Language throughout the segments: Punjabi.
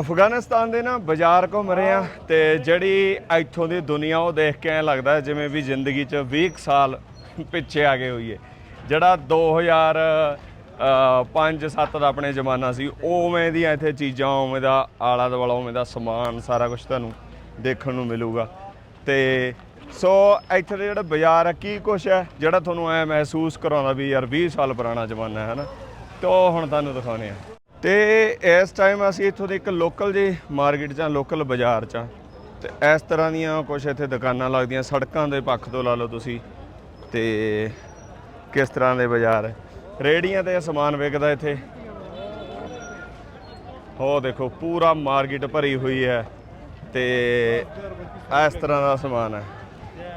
ਅਫਗਾਨਿਸਤਾਨ ਦੇ ਨਾ ਬਾਜ਼ਾਰ ਘੁੰਮ ਰਹੇ ਆ ਤੇ ਜਿਹੜੀ ਇੱਥੋਂ ਦੀ ਦੁਨੀਆ ਉਹ ਦੇਖ ਕੇ ਐ ਲੱਗਦਾ ਜਿਵੇਂ ਵੀ ਜ਼ਿੰਦਗੀ 'ਚ 20 ਕੁ ਸਾਲ ਪਿੱਛੇ ਆ ਗਏ ਹੋਈਏ। ਜਿਹੜਾ 2000 5-7 ਦਾ ਆਪਣੇ ਜ਼ਮਾਨਾ ਸੀ, ਉਵੇਂ ਦੀਆਂ ਇੱਥੇ ਚੀਜ਼ਾਂ, ਉਵੇਂ ਦਾ ਆਲਾ ਦੁਆਲਾ ਉਵੇਂ ਦਾ ਸਮਾਨ, ਸਾਰਾ ਕੁਝ ਤੁਹਾਨੂੰ ਦੇਖਣ ਨੂੰ ਮਿਲੂਗਾ। ਤੇ ਸੋ ਇੱਥੇ ਦੇ ਜਿਹੜਾ ਬਾਜ਼ਾਰ ਆ, ਕੀ ਕੁਛ ਹੈ ਜਿਹੜਾ ਤੁਹਾਨੂੰ ਐ ਮਹਿਸੂਸ ਕਰਾਉਂਦਾ ਵੀ ਯਾਰ 20 ਸਾਲ ਪੁਰਾਣਾ ਜ਼ਮਾਨਾ ਹੈ ਹਨਾ ਤੇ ਉਹ ਹੁਣ ਤੁਹਾਨੂੰ ਦਿਖਾਉਣੇ ਆ ਤੇ ਇਸ ਟਾਈਮ ਅਸੀਂ ਇੱਥੋਂ ਦੇ ਇੱਕ ਲੋਕਲ ਜੀ ਮਾਰਕੀਟ 'ਚ ਲੋਕਲ ਬਾਜ਼ਾਰ 'ਚ ਆਂ। ਤੇ ਇਸ ਤਰ੍ਹਾਂ ਦੀਆਂ ਕੁਝ ਇੱਥੇ ਦੁਕਾਨਾਂ ਲੱਗਦੀਆਂ, ਸੜਕਾਂ ਦੇ ਪੱਖ ਤੋਂ ਲਾ ਲਓ ਤੁਸੀਂ। ਤੇ ਕਿਸ ਤਰ੍ਹਾਂ ਦੇ ਬਾਜ਼ਾਰ? ਹੈ ਰੇੜੀਆਂ ਤੇ ਸਮਾਨ ਵਿਕਦਾ ਇੱਥੇ। ਹੋ ਦੇਖੋ, ਪੂਰਾ ਮਾਰਕੀਟ ਭਰੀ ਹੋਈ ਹੈ। ਤੇ ਇਸ ਤਰ੍ਹਾਂ ਦਾ ਸਮਾਨ ਹੈ।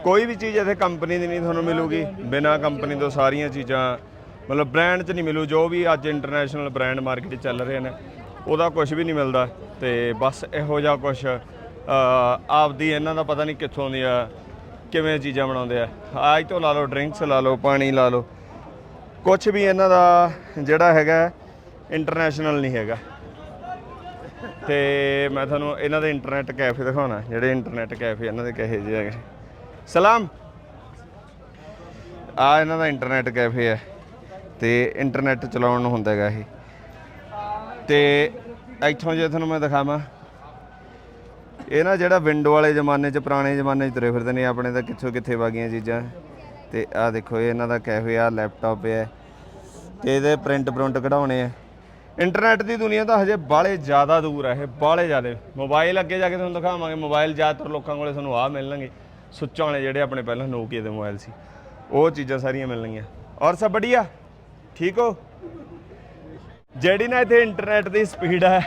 ਕੋਈ ਵੀ ਚੀਜ਼ ਇੱਥੇ ਕੰਪਨੀ ਦੀ ਨਹੀਂ ਤੁਹਾਨੂੰ ਮਿਲੂਗੀ। ਬਿਨਾ ਕੰਪਨੀ ਤੋਂ ਸਾਰੀਆਂ ਚੀਜ਼ਾਂ ਮਤਲਬ ਬ੍ਰਾਂਡ 'ਚ ਨਹੀਂ ਮਿਲੂ, ਜੋ ਵੀ ਅੱਜ ਇੰਟਰਨੈਸ਼ਨਲ ਬ੍ਰਾਂਡ ਮਾਰਕੀਟ ਚੱਲ ਰਹੇ ਨੇ, ਉਹਦਾ ਕੁਝ ਵੀ ਨਹੀਂ ਮਿਲਦਾ। ਤੇ ਬਸ ਇਹੋ ਜਿਹਾ ਕੁਝ ਆਪਦੀ ਇਹਨਾਂ ਦਾ ਪਤਾ ਨਹੀਂ ਕਿੱਥੋਂ ਦੀ ਆ ਕਿਵੇਂ ਚੀਜ਼ਾਂ ਬਣਾਉਂਦੇ ਆ। ਆਜ ਤੋਂ ਲਾ ਲਓ ਡਰਿੰਕਸ ਲਾ ਲਓ, ਪਾਣੀ ਲਾ ਲਓ ਕੁਝ ਵੀ ਇਹਨਾਂ ਦਾ ਜਿਹੜਾ ਹੈਗਾ ਇੰਟਰਨੈਸ਼ਨਲ ਨਹੀਂ ਹੈਗਾ। ਤੇ ਮੈਂ ਤੁਹਾਨੂੰ ਇਹਨਾਂ ਦੇ ਇੰਟਰਨੈਟ ਕੈਫੇ ਦਿਖਾਉਣਾ, ਜਿਹੜੇ ਇੰਟਰਨੈਟ ਕੈਫੇ ਇਹਨਾਂ ਦੇ ਕਹੇ ਜਿਹੇ ਹੈਗੇ। ਸਲਾਮ! ਆ ਇਹਨਾਂ ਦਾ ਇੰਟਰਨੈਟ ਕੈਫੇ ਹੈ। ਤੇ ਇੰਟਰਨੈਟ ਚਲਾਉਣ ਨੂੰ ਹੁੰਦਾ ਹੈਗਾ ਇਹ। ਤੇ ਇੱਥੋਂ ਜੇ ਤੁਹਾਨੂੰ ਮੈਂ ਦਿਖਾਵਾਂ, ਇਹ ਨਾ ਜਿਹੜਾ ਵਿੰਡੋ ਵਾਲੇ ਜ਼ਮਾਨੇ 'ਚ, ਪੁਰਾਣੇ ਜ਼ਮਾਨੇ 'ਚ ਤੁਰੇ ਫਿਰਦੇ ਨੇ ਆਪਣੇ ਤਾਂ ਕਿੱਥੋਂ ਕਿੱਥੇ ਵਾਗੀਆਂ ਚੀਜ਼ਾਂ। ਤੇ ਆ ਦੇਖੋ, ਇਹ ਇਹਨਾਂ ਦਾ ਕੈਫੇ ਆ ਲੈਪਟਾਪ ਹੈ। ਤੇ ਇਹਦੇ ਪ੍ਰਿੰਟ ਪ੍ਰਿੰਟ ਕਢਾਉਣੇ ਆ। ਇੰਟਰਨੈਟ ਦੀ ਦੁਨੀਆ ਤਾਂ ਹਜੇ ਬਾਲੇ ਜ਼ਿਆਦਾ ਦੂਰ ਹੈ ਇਹ ਬਾਲੇ ਜ਼ਿਆਦਾ। ਮੋਬਾਈਲ ਅੱਗੇ ਜਾ ਕੇ ਤੁਹਾਨੂੰ ਦਿਖਾਵਾਂਗੇ ਮੋਬਾਈਲ ਜ਼ਿਆਦਾਤਰ ਲੋਕਾਂ ਕੋਲੇ ਤੁਹਾਨੂੰ ਆ ਮਿਲਣਗੇ। ਸੁੱਚਾਂ ਵਾਲੇ ਜਿਹੜੇ ਆਪਣੇ ਪਹਿਲਾਂ ਨੋਕੀਆ ਦੇ ਮੋਬਾਈਲ ਸੀ, ਉਹ ਚੀਜ਼ਾਂ ਸਾਰੀਆਂ ਮਿਲਣਗੀਆਂ। ਔਰ ਸਭ ਬੜੀਆ ਠੀਕ ਹੋ? ਜਿਹੜੀ ਨਾ ਇੱਥੇ ਇੰਟਰਨੈਟ ਦੀ ਸਪੀਡ ਹੈ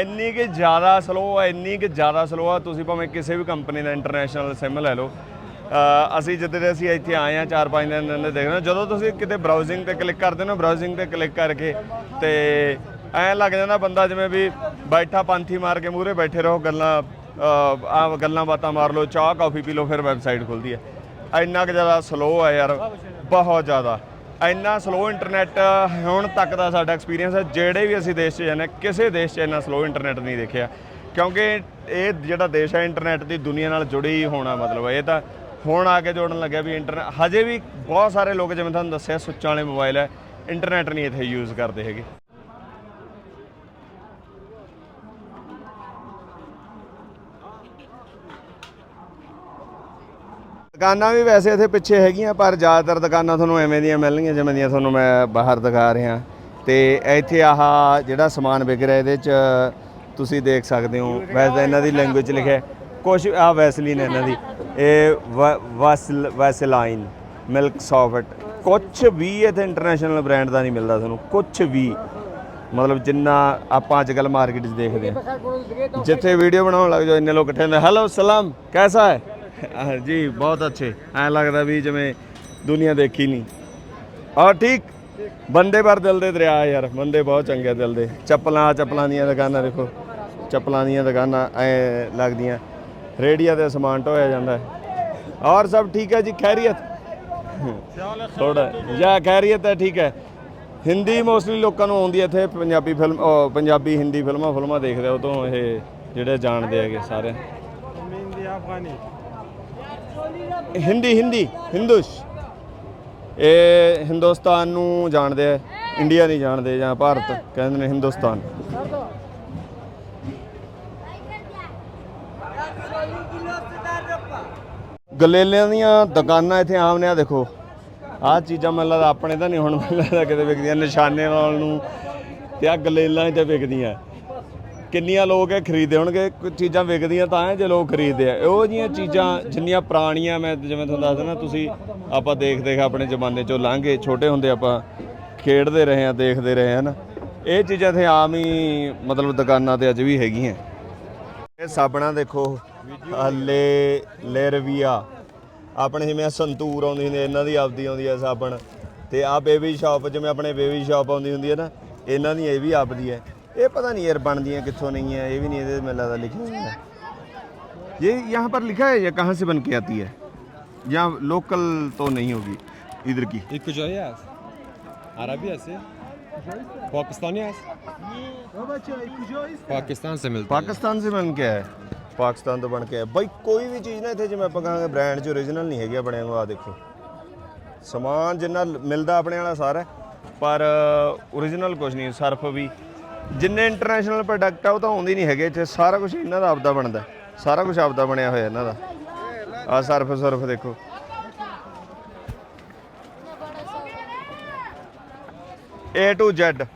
ਇੰਨੀ ਕਿ ਜ਼ਿਆਦਾ ਸਲੋ ਹੈ ਇੰਨੀ ਕਿ ਜ਼ਿਆਦਾ ਸਲੋ ਆ, ਤੁਸੀਂ ਭਾਵੇਂ ਕਿਸੇ ਵੀ ਕੰਪਨੀ ਦਾ ਇੰਟਰਨੈਸ਼ਨਲ ਸਿਮ ਲੈ ਲਓ। ਅਸੀਂ ਜਿੱਦਾਂ ਦੇ ਅਸੀਂ ਇੱਥੇ ਆਏ ਆ 4-5 ਦਿਨ ਦੇ ਦੇਖਣਾ, ਜਦੋਂ ਤੁਸੀਂ ਕਿਤੇ ਬਰਾਊਜ਼ਿੰਗ ਤੇ ਕਲਿੱਕ ਕਰਦੇ ਹੋ ਬਰਾਊਜ਼ਿੰਗ ਤੇ ਕਲਿੱਕ ਕਰਕੇ, ਤੇ ਐਂ ਲੱਗ ਜਾਂਦਾ ਬੰਦਾ ਜਿਵੇਂ ਵੀ ਬੈਠਾ ਪੰਥੀ ਮਾਰ ਕੇ ਮੂਹਰੇ ਬੈਠੇ ਰਹੋ, ਗੱਲਾਂ ਆ ਗੱਲਾਂ ਬਾਤਾਂ ਮਾਰ ਲਓ, ਚਾਹ ਕਾਫੀ ਪੀ ਲਓ, ਫਿਰ ਵੈਬਸਾਈਟ ਖੁੱਲਦੀ ਹੈ। ਇੰਨਾ ਕਿ ਜ਼ਿਆਦਾ ਸਲੋ ਆ ਯਾਰ, ਬਹੁਤ ਜ਼ਿਆਦਾ। ਇੰਨਾ ਸਲੋ ਇੰਟਰਨੈਟ ਹੁਣ ਤੱਕ ਦਾ ਸਾਡਾ ਐਕਸਪੀਰੀਅੰਸ ਹੈ ਜਿਹੜੇ ਵੀ ਅਸੀਂ ਦੇਸ਼ 'ਚ ਜਾਂਦੇ ਹਾਂ, ਕਿਸੇ ਦੇਸ਼ 'ਚ ਇੰਨਾ ਸਲੋ ਇੰਟਰਨੈਟ ਨਹੀਂ ਦੇਖਿਆ। ਕਿਉਂਕਿ ਇਹ ਜਿਹੜਾ ਦੇਸ਼ ਹੈ ਇੰਟਰਨੈਟ ਦੀ ਦੁਨੀਆ ਨਾਲ ਜੁੜੀ ਹੋਣਾ ਮਤਲਬ ਇਹ ਤਾਂ ਹੁਣ ਆ ਕੇ ਜੋੜਨ ਲੱਗਿਆ ਵੀ ਇੰਟਰਨੈਟ ਹਜੇ ਵੀ ਬਹੁਤ ਸਾਰੇ ਲੋਕ ਜਿਵੇਂ ਤੁਹਾਨੂੰ ਦੱਸਿਆ ਸੁੱਚਾਂ ਵਾਲੇ ਮੋਬਾਈਲ ਹੈ ਇੰਟਰਨੈਟ ਨਹੀਂ ਇੱਥੇ ਯੂਜ਼ ਕਰਦੇ ਹੈਗੇ। ਦੁਕਾਨਾਂ ਵੀ ਵੈਸੇ ਇੱਥੇ ਪਿੱਛੇ ਹੈਗੀਆਂ, ਪਰ ਜ਼ਿਆਦਾਤਰ ਦੁਕਾਨਾਂ ਤੁਹਾਨੂੰ ਐਵੇਂ ਦੀਆਂ ਮਿਲਣਗੀਆਂ, ਜਿਵੇਂ ਦੀਆਂ ਤੁਹਾਨੂੰ ਮੈਂ ਬਾਹਰ ਦਿਖਾ ਰਿਹਾ। ਤੇ ਇੱਥੇ ਆਹ ਜਿਹੜਾ ਸਮਾਨ ਵਿਕ ਰਿਹਾ ਇਹਦੇ 'ਚ, ਤੁਸੀਂ ਦੇਖ ਸਕਦੇ ਹੋ, ਵੈਸੇ ਤਾਂ ਇਹਨਾਂ ਦੀ ਲੈਂਗੁਏਜ 'ਚ ਲਿਖਿਆ ਕੁਝ ਆ ਵੈਸਲੀਨ ਇਹਨਾਂ ਦੀ। ਇਹ ਵੈਸਲ ਵੈਸਲਾਈਨ ਮਿਲਕ ਸੌਫਟ ਕੁਝ ਵੀ ਇੱਥੇ ਇੰਟਰਨੈਸ਼ਨਲ ਬ੍ਰਾਂਡ ਦਾ ਨਹੀਂ ਮਿਲਦਾ ਤੁਹਾਨੂੰ ਕੁਝ ਵੀ। ਮਤਲਬ ਜਿੰਨਾ ਆਪਾਂ ਅੱਜ ਕੱਲ ਮਾਰਕੀਟ 'ਚ ਦੇਖਦੇ ਹਾਂ। ਜਿੱਥੇ ਵੀਡੀਓ ਬਣਾਉਣ ਲੱਗ ਜਾਓ, ਇੰਨੇ ਲੋਕ ਇਕੱਠੇ ਹੁੰਦੇ ਹੈਲੋ ਸਲਾਮ ਕੈਸਾ ਹੈ? ਆਹ, ਜੀ ਬਹੁਤ ਅੱਛੇ। ਐ ਲੱਗਦਾ ਵੀ ਜਿਵੇਂ ਦੁਨੀਆ ਦੇਖੀ ਨਹੀਂ। ਔਰ ਠੀਕ ਬੰਦੇ ਪਰ ਦਿਲ ਦੇ ਦਰਿਆ ਯਾਰ ਬੰਦੇ ਬਹੁਤ ਚੰਗੇ ਦਿਲ ਦੇ। ਚੱਪਲਾਂ ਚੱਪਲਾਂ ਦੀਆਂ ਦੁਕਾਨਾਂ ਦੇਖੋ। ਚੱਪਲਾਂ ਦੀਆਂ ਦੁਕਾਨਾਂ ਐ ਲੱਗਦੀਆਂ। ਰੇੜੀਆਂ ਤੇ ਸਮਾਨ ਢੋਇਆ ਜਾਂਦਾ। ਹੈ ਔਰ ਸਭ ਠੀਕ ਹੈ ਜੀ ਖੈਰੀਅਤ? ਥੋੜਾ ਜਾਂ ਖੈਰੀਅਤ ਹੈ ਠੀਕ ਹੈ। ਹਿੰਦੀ ਮੋਸਟਲੀ ਲੋਕਾਂ ਨੂੰ ਆਉਂਦੀ ਹੈ ਇੱਥੇ ਪੰਜਾਬੀ ਫਿਲਮ ਪੰਜਾਬੀ ਹਿੰਦੀ ਫਿਲਮਾਂ ਫਿਲਮਾਂ ਦੇਖਦੇ ਉਹ ਤੋਂ ਇਹ ਜਿਹੜੇ ਜਾਣਦੇ ਹੈਗੇ ਸਾਰੇ। ਹਿੰਦੀ ਹਿੰਦੀ, ਹਿੰਦੂਸ਼। ਇਹ ਹਿੰਦੁਸਤਾਨ ਨੂੰ ਜਾਣਦੇ ਆ, ਇੰਡੀਆ ਨਹੀਂ ਜਾਣਦੇ ਜਾਂ ਭਾਰਤ, ਕਹਿੰਦੇ ਨੇ ਹਿੰਦੁਸਤਾਨ। ਗਲੇਲਿਆਂ ਦੀਆਂ ਦੁਕਾਨਾਂ ਇੱਥੇ ਆਮ ਨੇ ਆ ਦੇਖੋ। ਆਹ ਚੀਜ਼ਾਂ ਮੈਨੂੰ ਲੱਗਦਾ ਆਪਣੇ ਤਾਂ ਨਹੀਂ ਹੁਣ, ਮੈਨੂੰ ਲੱਗਦਾ ਕਿਤੇ ਵਿਕਦੀਆਂ, ਨਿਸ਼ਾਨੇ ਨਾਲ ਨੂੰ। ਤੇ ਆ ਗਲੇਲਾਂ 'ਚ ਵਿਕਦੀਆਂ। ਕਿੰਨੀਆਂ ਲੋਕ ਇਹ ਖਰੀਦਦੇ ਹੋਣਗੇ? ਕੁਝ ਚੀਜ਼ਾਂ ਵਿਕਦੀਆਂ ਤਾਂ ਹੈ ਜੇ ਲੋਕ ਖਰੀਦਦੇ ਆ। ਇਹੋ ਜੀਆਂ ਚੀਜ਼ਾਂ, ਜਿੰਨੀਆਂ ਪੁਰਾਣੀਆਂ ਮੈਂ ਜਿਵੇਂ ਤੁਹਾਨੂੰ ਦੱਸਦਾ ਨਾ ਤੁਸੀਂ ਆਪਾਂ ਦੇਖ ਦੇਖ ਆਪਣੇ ਜ਼ਮਾਨੇ ਚੋਂ ਲੰਘੇ, ਛੋਟੇ ਹੁੰਦੇ ਆਪਾਂ ਖੇਡਦੇ ਰਹੇ ਆ ਦੇਖਦੇ ਰਹੇ ਆ ਨਾ। ਇਹ ਚੀਜ਼ਾਂ ਇੱਥੇ ਆਮ ਹੀ ਮਤਲਬ ਦੁਕਾਨਾਂ ਤੇ ਅੱਜ ਵੀ ਹੈਗੀਆਂ। ਇਹ ਸਾਬਣਾ ਦੇਖੋ, ਹਲੇ ਰਵੀਆ ਆਪਣੇ ਜਿਵੇਂ ਸੰਤੂਰ ਆਉਂਦੀ ਹੁੰਦੀ ਇਹਨਾਂ ਦੀ ਆਪਦੀ ਆਉਂਦੀ ਹੈ ਸਾਬਣ। ਤੇ ਆ ਬੇਬੀ ਸ਼ਾਪ ਜਿਵੇਂ ਆਪਣੇ ਬੇਬੀ ਸ਼ਾਪ ਆਉਂਦੀ ਹੁੰਦੀ ਹੈ ਨਾ, ਇਹਨਾਂ ਦੀ ਇਹ ਵੀ ਆਪਦੀ ਹੈ ਇਹ ਪਤਾ ਨਹੀਂ ਯਾਰ ਬਣਦੀਆਂ ਕਿੱਥੋਂ ਨਹੀਂ ਹੈ ਇਹ ਵੀ ਨਹੀਂ ਇਹਦੇ ਮੇਲਾ ਦਾ ਲਿਖਿਆ ਹੋਇਆ ਹੈ ये यहाँ पर लिखा है या कहाँ से बन के आती है या लोकल तो नहीं होगी इधर की İlk kocayı yaz. Arabi yazı. Pakistani yaz. Pakistan से मिलता ਪਾਕਿਸਤਾਨ ਸੇ ਬਣ ਕੇ ਆਇਆ ਹੈ। ਪਾਕਿਸਤਾਨ ਤੋਂ ਬਣ ਕੇ ਆਇਆ ਬਈ ਕੋਈ ਵੀ ਚੀਜ਼ ਨਾ ਇੱਥੇ ਜਿਵੇਂ ਆਪਾਂ ਕਹਾਂਗੇ ਬ੍ਰਾਂਡ ਚ ਓਰੀਜਨਲ ਨਹੀਂ ਹੈਗੀ ਆਪਣੇ ਨੂੰ ਆ ਦੇਖੋ ਸਮਾਨ ਜਿੰਨਾ ਲ- ਮਿਲਦਾ ਆਪਣੇ ਵਾਲਾ ਸਾਰਾ ਪਰ ਓਰੀਜਨਲ ਕੁਝ ਨਹੀਂ ਸਰਫ ਵੀ ਜਿੰਨੇ ਇੰਟਰਨੈਸ਼ਨਲ ਪ੍ਰੋਡਕਟ ਆ, ਉਹ ਤਾਂ ਆਉਂਦੇ ਨਹੀਂ ਹੈਗੇ ਇੱਥੇ। ਸਾਰਾ ਕੁਝ ਇਹਨਾਂ ਦਾ ਆਪਦਾ ਬਣਦਾ। ਸਾਰਾ ਕੁਝ ਆਪਦਾ ਬਣਿਆ ਹੋਇਆ ਇਹਨਾਂ ਦਾ। ਆ ਸਰਫ ਸਰਫ ਦੇਖੋ। A to Z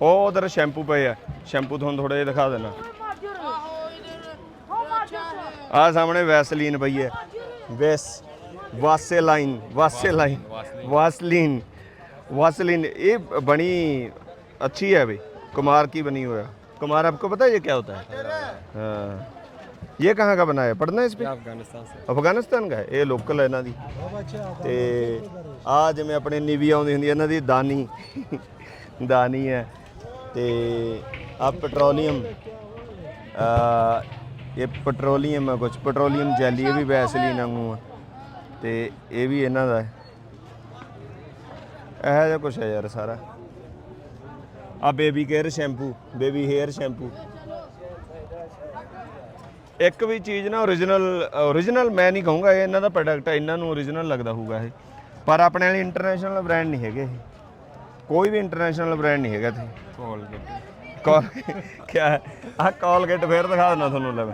ਉਹ ਉਧਰ ਸ਼ੈਂਪੂ ਪਏ ਆ। ਸ਼ੈਂਪੂ ਤੁਹਾਨੂੰ ਥੋੜਾ ਜਿਹਾ ਦਿਖਾ ਦਿੰਦਾ। ਆ ਸਾਹਮਣੇ ਵੈਸਲੀਨ ਪਈ ਹੈ। ਵੈਸ ਵਾਸੇ ਲਾਈਨ ਵਾਸੇ ਲਾਈਨ ਵਾਸਲੀਨ। वासलीन ये बनी अच्छी है अभी कुमार की बनी हुई है कुमार आपको पता है ये क्या होता है हाँ ये कहाँ का बना है पढ़ना है इस पे अफगानिस्तान से ਅਫਗਾਨਿਸਤਾਨ ਦਾ ਹੈ ਇਹ ਲੋਕਲ ਹੈ ਇਹਨਾਂ ਦੀ ਤੇ ਆ ਜਿਵੇਂ ਆਪਣੇ ਨੀਵੀ ਆਉਂਦੀ ਹੁੰਦੀ ਹੈ ਇਹਨਾਂ ਦੀ ਦਾਨੀ ਦਾਨੀ ਹੈ ਤੇ ਆ ਪੈਟਰੋਲੀਅਮ ਆ ਇਹ ਪੈਟਰੋਲੀਅਮ ਹੈ ਕੁਝ ਪੈਟਰੋਲੀਅਮ ਜੈਲੀ ਇਹ ਵੀ ਵੈਸਲੀਨ ਵਾਂਗੂ ਆ ਤੇ ਇਹ ਵੀ ਇਹਨਾਂ ਦਾ ਹੈ ਇਹੋ ਜਿਹਾ ਕੁਛ ਹੈ ਯਾਰ ਸਾਰਾ। ਆ baby care shampoo baby hair shampoo ਇੱਕ ਵੀ ਚੀਜ਼ ਨਾ origignal origignal ਮੈਂ ਨਹੀਂ ਕਹੂੰਗਾ ਇਹ ਇਹਨਾਂ ਦਾ ਪ੍ਰੋਡਕਟ ਹੈ ਇਹਨਾਂ ਨੂੰ origignal ਲੱਗਦਾ ਹੋਊਗਾ ਇਹ। ਪਰ ਆਪਣੇ ਵਾਲੇ ਇੰਟਰਨੈਸ਼ਨਲ ਬ੍ਰਾਂਡ ਨਹੀਂ ਹੈਗੇ ਕੋਈ ਵੀ ਇੰਟਰਨੈਸ਼ਨਲ ਬ੍ਰਾਂਡ ਨਹੀਂ ਹੈਗਾ ਇੱਥੇ। ਕੋਲਗੇਟ ਕੋਲ ਕਿਆ ਆ ਕੋਲਗੇਟ ਫੇਰ ਦਿਖਾ ਦਿੰਦਾ ਤੁਹਾਨੂੰ ਲੈ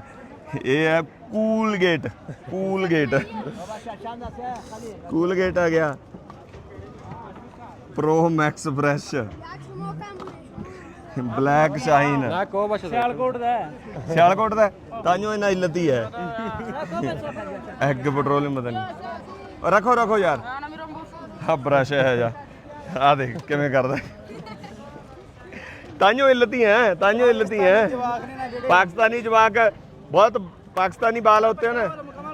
ਇਹ ਹੈ ਕੂਲਗੇਟ ਕੂਲਗੇਟ ਕੂਲਗੇਟ ਆ ਗਿਆ। Pro max fresh black shine ना को बचा ਸਿਆਲਕੋਟ ਦਾ ਹੈ। ਸਿਆਲਕੋਟ ਦਾ ਤਾਂਿਓ ਇਹਨਾਂ ਇਲਤੀ ਹੈ ਐਗ ਪੈਟਰੋਲੀਅਮ ਪਤਾ ਨਹੀਂ ਉਹ ਰੱਖੋ ਰੱਖੋ ਯਾਰ ਆ ਬ੍ਰਸ਼ ਹੈ ਜਾ ਆ ਦੇਖ ਕਿਵੇਂ ਕਰਦਾ ਤਾਂਿਓ ਇਲਤੀ ਹੈ ਤਾਂਿਓ ਇਲਤੀ ਹੈ ਪਾਕਿਸਤਾਨੀ ਜਵਾਕ ਬਹੁਤ पाकिस्तानी बाल होते हैं ना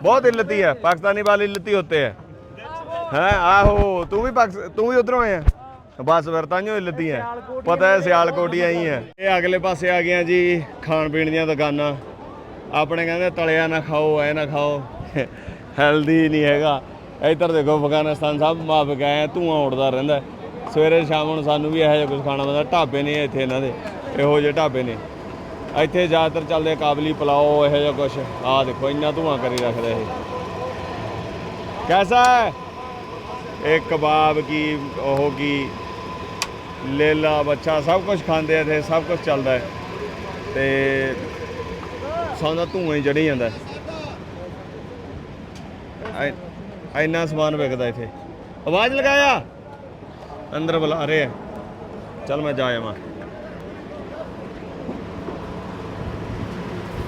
बहुत इल्लती है पाकिस्तानी बाल इल्लती होते हैं ਹੈ, ਆਹੋ, ਤੂੰ ਵੀ ਤੂੰ ਵੀ ਉਧਰੋਂ ਆਇਆ ਬਸ ਫਿਰ ਤਾਂਿਓ ਲੱਦੀ ਹੈ ਪਤਾ ਹੈ ਸਿਆਲਕੋਟ ਹੀ ਆਈ ਹੈ ਇਹ ਅਗਲੇ ਪਾਸੇ ਆ ਗਏ ਆ ਜੀ, ਖਾਣ ਪੀਣ ਦੀਆਂ ਦੁਕਾਨਾਂ। ਆਪਣੇ ਕਹਿੰਦੇ ਤਲਿਆ ਨਾ ਖਾਓ, ਐ ਨਾ ਖਾਓ। ਹੈਲਦੀ ਨਹੀਂ ਹੈਗਾ। ਇੱਧਰ ਦੇਖੋ, ਅਫਗਾਨਿਸਤਾਨ ਸਾਹਿਬ ਮਾਫ ਗਏ ਧੂਆਂ ਉੱਡਦਾ ਰਹਿੰਦਾ। ਸਵੇਰੇ ਸ਼ਾਮ ਨੂੰ ਸਾਨੂੰ ਵੀ ਇਹੋ ਜਿਹਾ ਕੁਝ ਖਾਣਾ ਪੈਂਦਾ ਢਾਬੇ ਨੇ ਇੱਥੇ ਇਹਨਾਂ ਦੇ। ਇਹੋ ਜਿਹੇ ਢਾਬੇ ਨੇ। ਇੱਥੇ ਜ਼ਿਆਦਾਤਰ ਚੱਲਦੇ ਕਾਬਲੀ ਪਲਾਓ, ਇਹੋ ਜਿਹਾ ਕੁਝ ਆਹ ਦੇਖੋ, ਇੰਨਾ ਧੂਆਂ ਕਰੀ ਰੱਖਦਾ ਇਹ। ਕੈਸਾ ਹੈ? ਇਹ ਕਬਾਬ ਕੀ ਉਹ ਕੀ ਲੇਲਾ ਬੱਚਾ ਸਭ ਕੁਝ ਖਾਂਦੇ ਆ ਇੱਥੇ ਸਭ ਕੁਝ ਚੱਲਦਾ ਹੈ ਤੇ ਸੌਂਦਾ ਧੂਆਂ ਹੀ ਚੜੀ ਜਾਂਦਾ ਹੈ। ਐ- ਇੰਨਾ ਸਮਾਨ ਵਿਕਦਾ ਇੱਥੇ ਆਵਾਜ਼ ਲਗਾਇਆ ਅੰਦਰ ਬੁਲਾ ਰਹੇ ਆ ਚਲ ਮੈਂ ਜਾ ਆਵਾਂ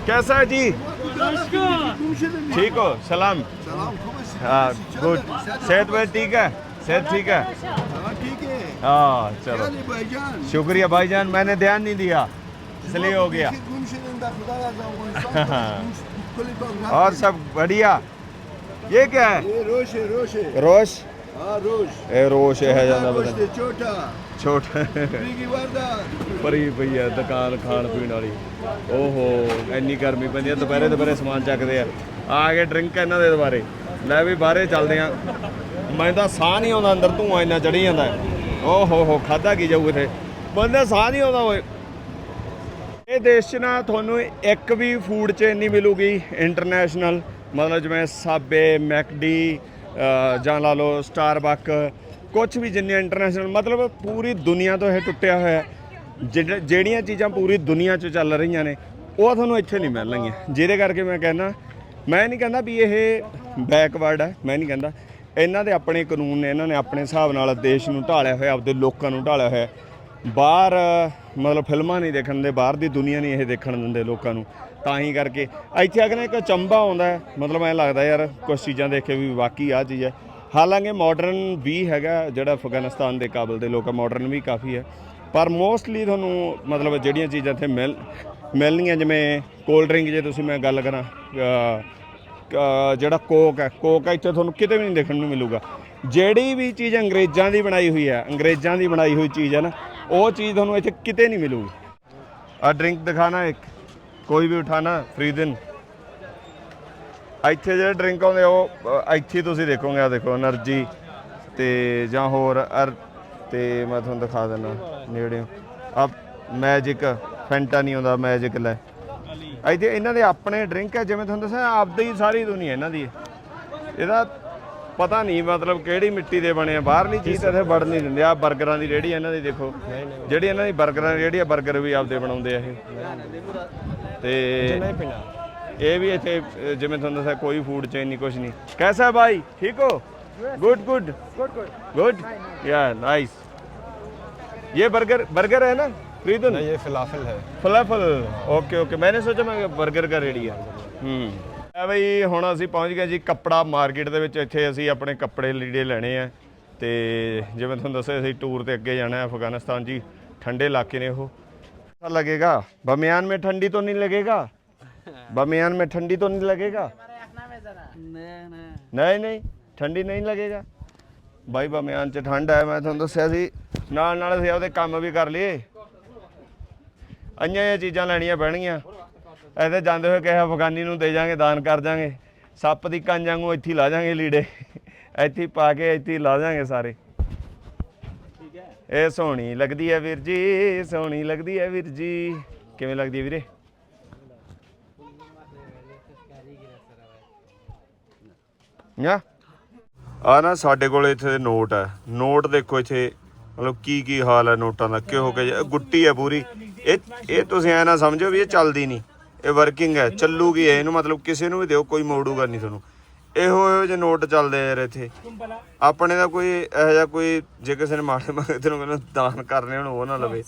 कैसा है जी ठीक हो सलाम हाँ गुड सेहत वेहत ठीक है सेहत ठीक है ठीक है हाँ चलो यानी भाईजान शुक्रिया भाईजान मैंने ध्यान नहीं दिया इसलिए हो गया गुमशुदा खुदा का गुमशुदा और सब बढ़िया ये क्या है ये रोश है रोश है रोश हाँ रोश ਇਹ ਰੋਸ਼ ਇਹ ਜਾਂਦਾ रोश ਪਤਾ है छोटा ਛੋਟਾ बीगी वारदात ਭਰੀ ਪਈ ਹੈ ਦੁਕਾਨ ਖਾਣ ਪੀਣ ਵਾਲੀ ਓਹੋ ਇੰਨੀ ਗਰਮੀ ਪੈਂਦੀ ਹੈ ਦੁਪਹਿਰੇ ਦੁਪਹਿਰੇ ਸਮਾਨ ਚੱਕਦੇ ਆ ਆ ਗਏ ਡਰਿੰਕ ਇਹਨਾਂ ਦੇ ਦੁਬਾਰੇ ਲੈ ਵੀ ਬਾਹਰੇ ਚੱਲਦੇ ਆ। ਮੈਂ ਤਾਂ ਸਾਹ ਨਹੀਂ ਆਉਂਦਾ ਅੰਦਰ, ਧੂਆਂ ਇੰਨਾ ਚੜੀ ਜਾਂਦਾ। ਓ ਹੋ ਹੋ ਖਾਦਾ ਕੀ ਜਾਊ ਇਥੇ? ਬੰਦਾ ਸਾਹ ਨਹੀਂ ਆਉਂਦਾ ਓਏ। ਇਹ ਦੇਸ਼ 'ਚ ਨਾ ਤੁਹਾਨੂੰ ਇੱਕ ਵੀ ਫੂਡ ਚੇਨ ਨਹੀਂ ਮਿਲੂਗੀ ਇੰਟਰਨੈਸ਼ਨਲ ਮਤਲਬ ਜਿਵੇਂ ਸਾਬੇ, ਮੈਕਡੀ ਜਾਂ ਲਾ ਲਓ ਸਟਾਰਬਕ ਕੁਝ ਵੀ ਜਿੰਨੇ ਇੰਟਰਨੈਸ਼ਨਲ ਮਤਲਬ ਪੂਰੀ ਦੁਨੀਆ ਤੋਂ ਇਹ ਟੁੱਟਿਆ ਹੋਇਆ। ਹੈ। ਜਿਹੜੀਆਂ ਚੀਜ਼ਾਂ ਪੂਰੀ ਦੁਨੀਆ 'ਚ ਚੱਲ ਰਹੀਆਂ ਨੇ, ਉਹ ਤੁਹਾਨੂੰ ਇੱਥੇ ਨਹੀਂ ਮਿਲਣਗੀਆਂ। ਜਿਹਦੇ ਕਰਕੇ ਮੈਂ ਕਹਿੰਦਾ ਮੈਂ ਨਹੀਂ ਕਹਿੰਦਾ ਵੀ ਇਹ ਬੈਕਵਰਡ ਹੈ, ਮੈਂ ਨਹੀਂ ਕਹਿੰਦਾ। ਇਹਨਾਂ ਦੇ ਆਪਣੇ ਕਾਨੂੰਨ ਨੇ, ਇਹਨਾਂ ਨੇ ਆਪਣੇ ਹਿਸਾਬ ਨਾਲ ਦੇਸ਼ ਨੂੰ ਢਾਲਿਆ ਹੋਇਆ, ਆਪਦੇ ਲੋਕਾਂ ਨੂੰ ਢਾਲਿਆ ਹੋਇਆ। ਬਾਹਰ, ਮਤਲਬ ਫਿਲਮਾਂ ਨਹੀਂ ਦੇਖਣ ਦੇ ਬਾਹਰ ਦੀ ਦੁਨੀਆ ਨਹੀਂ ਇਹ ਦੇਖਣ ਦਿੰਦੇ ਲੋਕਾਂ ਨੂੰ। ਤਾਂ ਹੀ ਕਰਕੇ ਇੱਥੇ ਆ ਕੇ ਨਾ ਇੱਕ ਚੰਬਾ ਆਉਂਦਾ ਮਤਲਬ ਐਂ ਲੱਗਦਾ ਯਾਰ ਕੁਝ ਚੀਜ਼ਾਂ ਦੇਖ ਕੇ ਵੀ ਵਾਕਈ ਆ ਚੀਜ਼ ਹੈ। ਹਾਲਾਂਕਿ ਮਾਡਰਨ ਵੀ ਹੈਗਾ, ਜਿਹੜਾ ਅਫਗਾਨਿਸਤਾਨ ਦੇ ਕਾਬਲ ਦੇ ਲੋਕ ਮਾਡਰਨ ਵੀ ਕਾਫੀ ਹੈ। ਪਰ ਮੋਸਟਲੀ ਤੁਹਾਨੂੰ ਮਤਲਬ ਜਿਹੜੀਆਂ ਚੀਜ਼ਾਂ ਇੱਥੇ ਮਿਲ ਮਿਲਣੀਆਂ ਜਿਵੇਂ ਕੋਲਡ ਡਰਿੰਕ ਜੇ ਤੁਸੀਂ ਮੈਂ ਗੱਲ ਕਰਾਂ ਜਿਹੜਾ ਕੋਕ ਹੈ ਕੋਕ ਇੱਥੇ ਤੁਹਾਨੂੰ ਕਿਤੇ ਵੀ ਨਹੀਂ ਦੇਖਣ ਨੂੰ ਮਿਲੂਗਾ। ਜਿਹੜੀ ਵੀ ਚੀਜ਼ ਅੰਗਰੇਜ਼ਾਂ ਦੀ ਬਣਾਈ ਹੋਈ ਹੈ, ਅੰਗਰੇਜ਼ਾਂ ਦੀ ਬਣਾਈ ਹੋਈ ਚੀਜ਼ ਹੈ ਨਾ, ਉਹ ਚੀਜ਼ ਤੁਹਾਨੂੰ ਇੱਥੇ ਕਿਤੇ ਨਹੀਂ ਮਿਲੂਗੀ। ਆ ਡਰਿੰਕ ਦਿਖਾਣਾ ਇੱਕ, ਕੋਈ ਵੀ ਉਠਾਣਾ ਫਰੀਦਨ ਇੱਥੇ ਜਿਹੜੇ ਡਰਿੰਕ ਆਉਂਦੇ ਉਹ ਇੱਥੇ ਤੁਸੀਂ ਦੇਖੋਗੇ ਆ ਦੇਖੋ એનર્ਜੀ ਤੇ ਜਾਂ ਹੋਰ ਤੇ ਮੈਂ ਤੁਹਾਨੂੰ ਦਿਖਾ ਦਿੰਦਾ ਨੇੜੇ ਆ ਮੈਜਿਕ ਫੈਂਟਾ ਨਹੀਂ ਆਉਂਦਾ ਮੈਜਿਕ ਲੈ। ਇੱਥੇ ਇਹਨਾਂ ਦੇ ਆਪਣੇ ਡਰਿੰਕ ਹੈ ਜਿਵੇਂ ਤੁਹਾਨੂੰ ਦੱਸਿਆ ਆਪਦੇ ਹੀ ਸਾਰੀ ਦੁਨੀਆ ਇਹਨਾਂ ਦੀ ਹੈ। ਇਹਦਾ ਪਤਾ ਨਹੀਂ ਮਤਲਬ ਕਿਹੜੀ ਮਿੱਟੀ ਦੇ ਬਣੇ ਆ ਬਾਹਰਲੀ ਚੀਜ਼ ਤਾਂ ਇੱਥੇ ਵੜ ਨਹੀਂ ਦਿੰਦੇ। ਆ 버ਗਰਾਂ ਦੀ ਰੇਹੜੀ ਇਹਨਾਂ ਦੀ ਦੇਖੋ। ਜਿਹੜੀ ਇਹਨਾਂ ਦੀ 버ਗਰਾਂ ਦੀ ਰੇਹੜੀ ਆ 버ਗਰ ਵੀ ਆਪਦੇ ਬਣਾਉਂਦੇ ਆ ਇਹ। ਤੇ ਇਹ ਵੀ ਇੱਥੇ ਜਿਵੇਂ ਤੁਹਾਨੂੰ ਦੱਸਿਆ ਕੋਈ ਫੂਡ ਚੇਨ ਨਹੀਂ ਕੁਝ ਨਹੀਂ। ਕੈਸਾ ਭਾਈ ਠੀਕ ਹੋ? Good good good good good या नाइस ये बर्गर बर्गर है खरीदन ये फिलाफल है ਫਲਫਲ? Okay okay. ਮੈਨੇ ਸੋਚਿਆ ਮੈਂ 버ਗਰ ਦਾ ਰੇੜੀ ਆ। ਹੂੰ। ਐ ਬਈ ਹੁਣ ਅਸੀਂ ਪਹੁੰਚ ਗਏ ਜੀ ਕੱਪੜਾ ਮਾਰਕੀਟ ਦੇ ਵਿੱਚ। ਇੱਥੇ ਅਸੀਂ ਆਪਣੇ ਕੱਪੜੇ ਲੀੜੇ ਲੈਣੇ ਆ। ਤੇ ਜਿਵੇਂ ਤੁਹਾਨੂੰ ਦੱਸਿਆ ਅਸੀਂ ਟੂਰ ਤੇ ਅੱਗੇ ਜਾਣਾ ਹੈ ਅਫਗਾਨਿਸਤਾਨ ਜੀ। ਠੰਡੇ ਇਲਾਕੇ ਨੇ ਉਹ। अच्छा लगेगा बमियान में ठंडी तो नहीं लगेगा बमियान में ठंडी तो नहीं लगेगा नहीं नहीं ਠੰਡੀ ਨਹੀਂ ਲੱਗੇਗਾ। ਬਾਈ ਬਮਿਆਨ ਚ ਠੰਡ ਹੈ। ਮੈਂ ਤੁਹਾਨੂੰ ਦੱਸਿਆ ਸੀ। ਨਾਲ ਨਾਲ ਅਸੀਂ ਆਪਦੇ ਕੰਮ ਵੀ ਕਰ ਲਈਏ। ਅੰਨੀਆਂ ਇਹ ਚੀਜ਼ਾਂ ਲੈਣੀਆਂ ਪੈਣਗੀਆਂ। ਐਸੇ ਜਾਂਦੇ ਹੋਏ ਕਿਸੇ ਅਫਗਾਨੀ ਨੂੰ ਦੇ ਜਾਾਂਗੇ ਦਾਨ ਕਰ ਜਾਾਂਗੇ ਸੱਪ ਦੀ ਕੰਜ ਵਾਂਗੂ ਇੱਥੇ ਲਾ ਜਾਾਂਗੇ ਲੀੜੇ। ਇੱਥੇ ਪਾ ਕੇ ਇੱਥੇ ਲਾ ਜਾਾਂਗੇ ਸਾਰੇ। ਇਹ ਸੋਹਣੀ ਲੱਗਦੀ ਹੈ ਵੀਰ ਜੀ, ਸੋਹਣੀ ਲੱਗਦੀ ਹੈ ਵੀਰ ਜੀ। ਕਿਵੇਂ ਲੱਗਦੀ ਹੈ ਵੀਰੇ? ਯਾ ਆ ਨਾ ਸਾਡੇ ਕੋਲ ਇੱਥੇ ਨੋਟ ਹੈ ਨੋਟ ਦੇਖੋ ਇੱਥੇ ਮਤਲਬ ਕੀ ਕੀ ਹਾਲ ਹੈ ਨੋਟਾਂ ਦਾ, ਕਿਹੋ ਕਿ ਇਹ ਗੁੱਟੀ ਹੈ ਪੂਰੀ। ਇਹ ਇਹ ਤੁਸੀਂ ਐ ਨਾ ਸਮਝੋ ਵੀ ਇਹ ਚੱਲਦੀ ਨਹੀਂ। ਇਹ ਵਰਕਿੰਗ ਹੈ, ਚੱਲੂਗੀ ਇਹਨੂੰ ਮਤਲਬ ਕਿਸੇ ਨੂੰ ਵੀ ਦਿਓ, ਕੋਈ ਮੋੜੂਗਾ ਨਹੀਂ ਤੁਹਾਨੂੰ। ਇਹੋ ਇਹੋ ਜਿਹੇ ਨੋਟ ਚੱਲਦੇ ਯਾਰ ਇੱਥੇ। ਆਪਣੇ ਦਾ ਕੋਈ ਇਹੋ ਜਿਹਾ ਕੋਈ, ਜੇ ਕਿਸੇ ਨੇ ਮਾੜੇ ਮੰਗੇ ਤੈਨੂੰ ਕਹਿੰਦਾ ਦਾਨ ਕਰਨੇ ਹੁਣ, ਉਹ ਨਾ ਲਵੇ।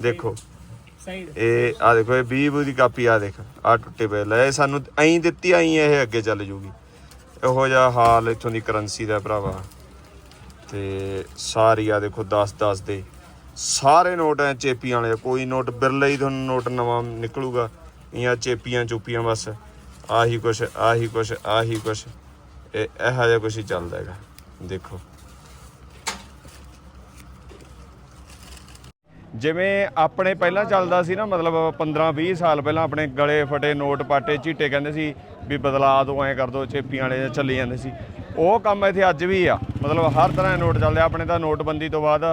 ਦੇਖੋ, ਇਹ ਆ ਦੇਖੋ, ਇਹ 20 ਬੂ ਦੀ ਕਾਪੀ ਆ ਦੇਖ ਆ ਟੁੱਟੇ ਪਏ। ਲੈ, ਇਹ ਸਾਨੂੰ ਐਂ ਦਿੱਤੀ, ਐਂ ਇਹ ਅੱਗੇ ਚੱਲ ਜੂਗੀ। ਇਹੋ ਜਿਹਾ ਹਾਲ ਇੱਥੋਂ ਦੀ ਕਰੰਸੀ ਦਾ ਭਰਾਵਾ। ਤੇ ਸਾਰੀ ਆ ਦੇਖੋ 10 10 ਦੇ। ਸਾਰੇ ਨੋਟ ਐ ਚੇਪੀਆਂ ਵਾਲੇ ਕੋਈ ਨੋਟ ਬਿਰਲਾ ਹੀ ਤੁਹਾਨੂੰ ਨੋਟ ਨਵਾਂ ਨਿਕਲੂਗਾ। ਜਾਂ ਚੇਪੀਆਂ ਚੁਪੀਆਂ ਬਸ। ਆਹੀ ਕੁਛ ਆਹੀ ਕੁਛ ਆਹੀ ਕੁਛ। ਇਹ, ਇਹੋ ਜਿਹਾ ਕੁਛ ਹੀ ਚੱਲਦਾ ਹੈਗਾ। ਦੇਖੋ। ਜਿਵੇਂ ਆਪਣੇ ਪਹਿਲਾਂ ਚੱਲਦਾ ਸੀ ਨਾ, ਮਤਲਬ 15 20 ਸਾਲ ਪਹਿਲਾਂ ਆਪਣੇ ਗਲੇ ਫਟੇ, ਨੋਟ ਪਾਟੇ, ਚੀਟੇ ਕਹਿੰਦੇ ਸੀ ਵੀ ਬਦਲਾ ਦੋ ਐਂ ਕਰ ਦੋ, ਚੇਪੀਆਂ ਵਾਲੇ ਚੱਲੀ ਜਾਂਦੇ ਸੀ। ਉਹ ਕੰਮ ਇੱਥੇ ਅੱਜ ਵੀ ਆ। ਮਤਲਬ ਹਰ ਤਰ੍ਹਾਂ ਦੇ ਨੋਟ ਚੱਲਦੇ ਆ। ਆਪਣੇ ਤਾਂ ਨੋਟਬੰਦੀ ਤੋਂ ਬਾਅਦ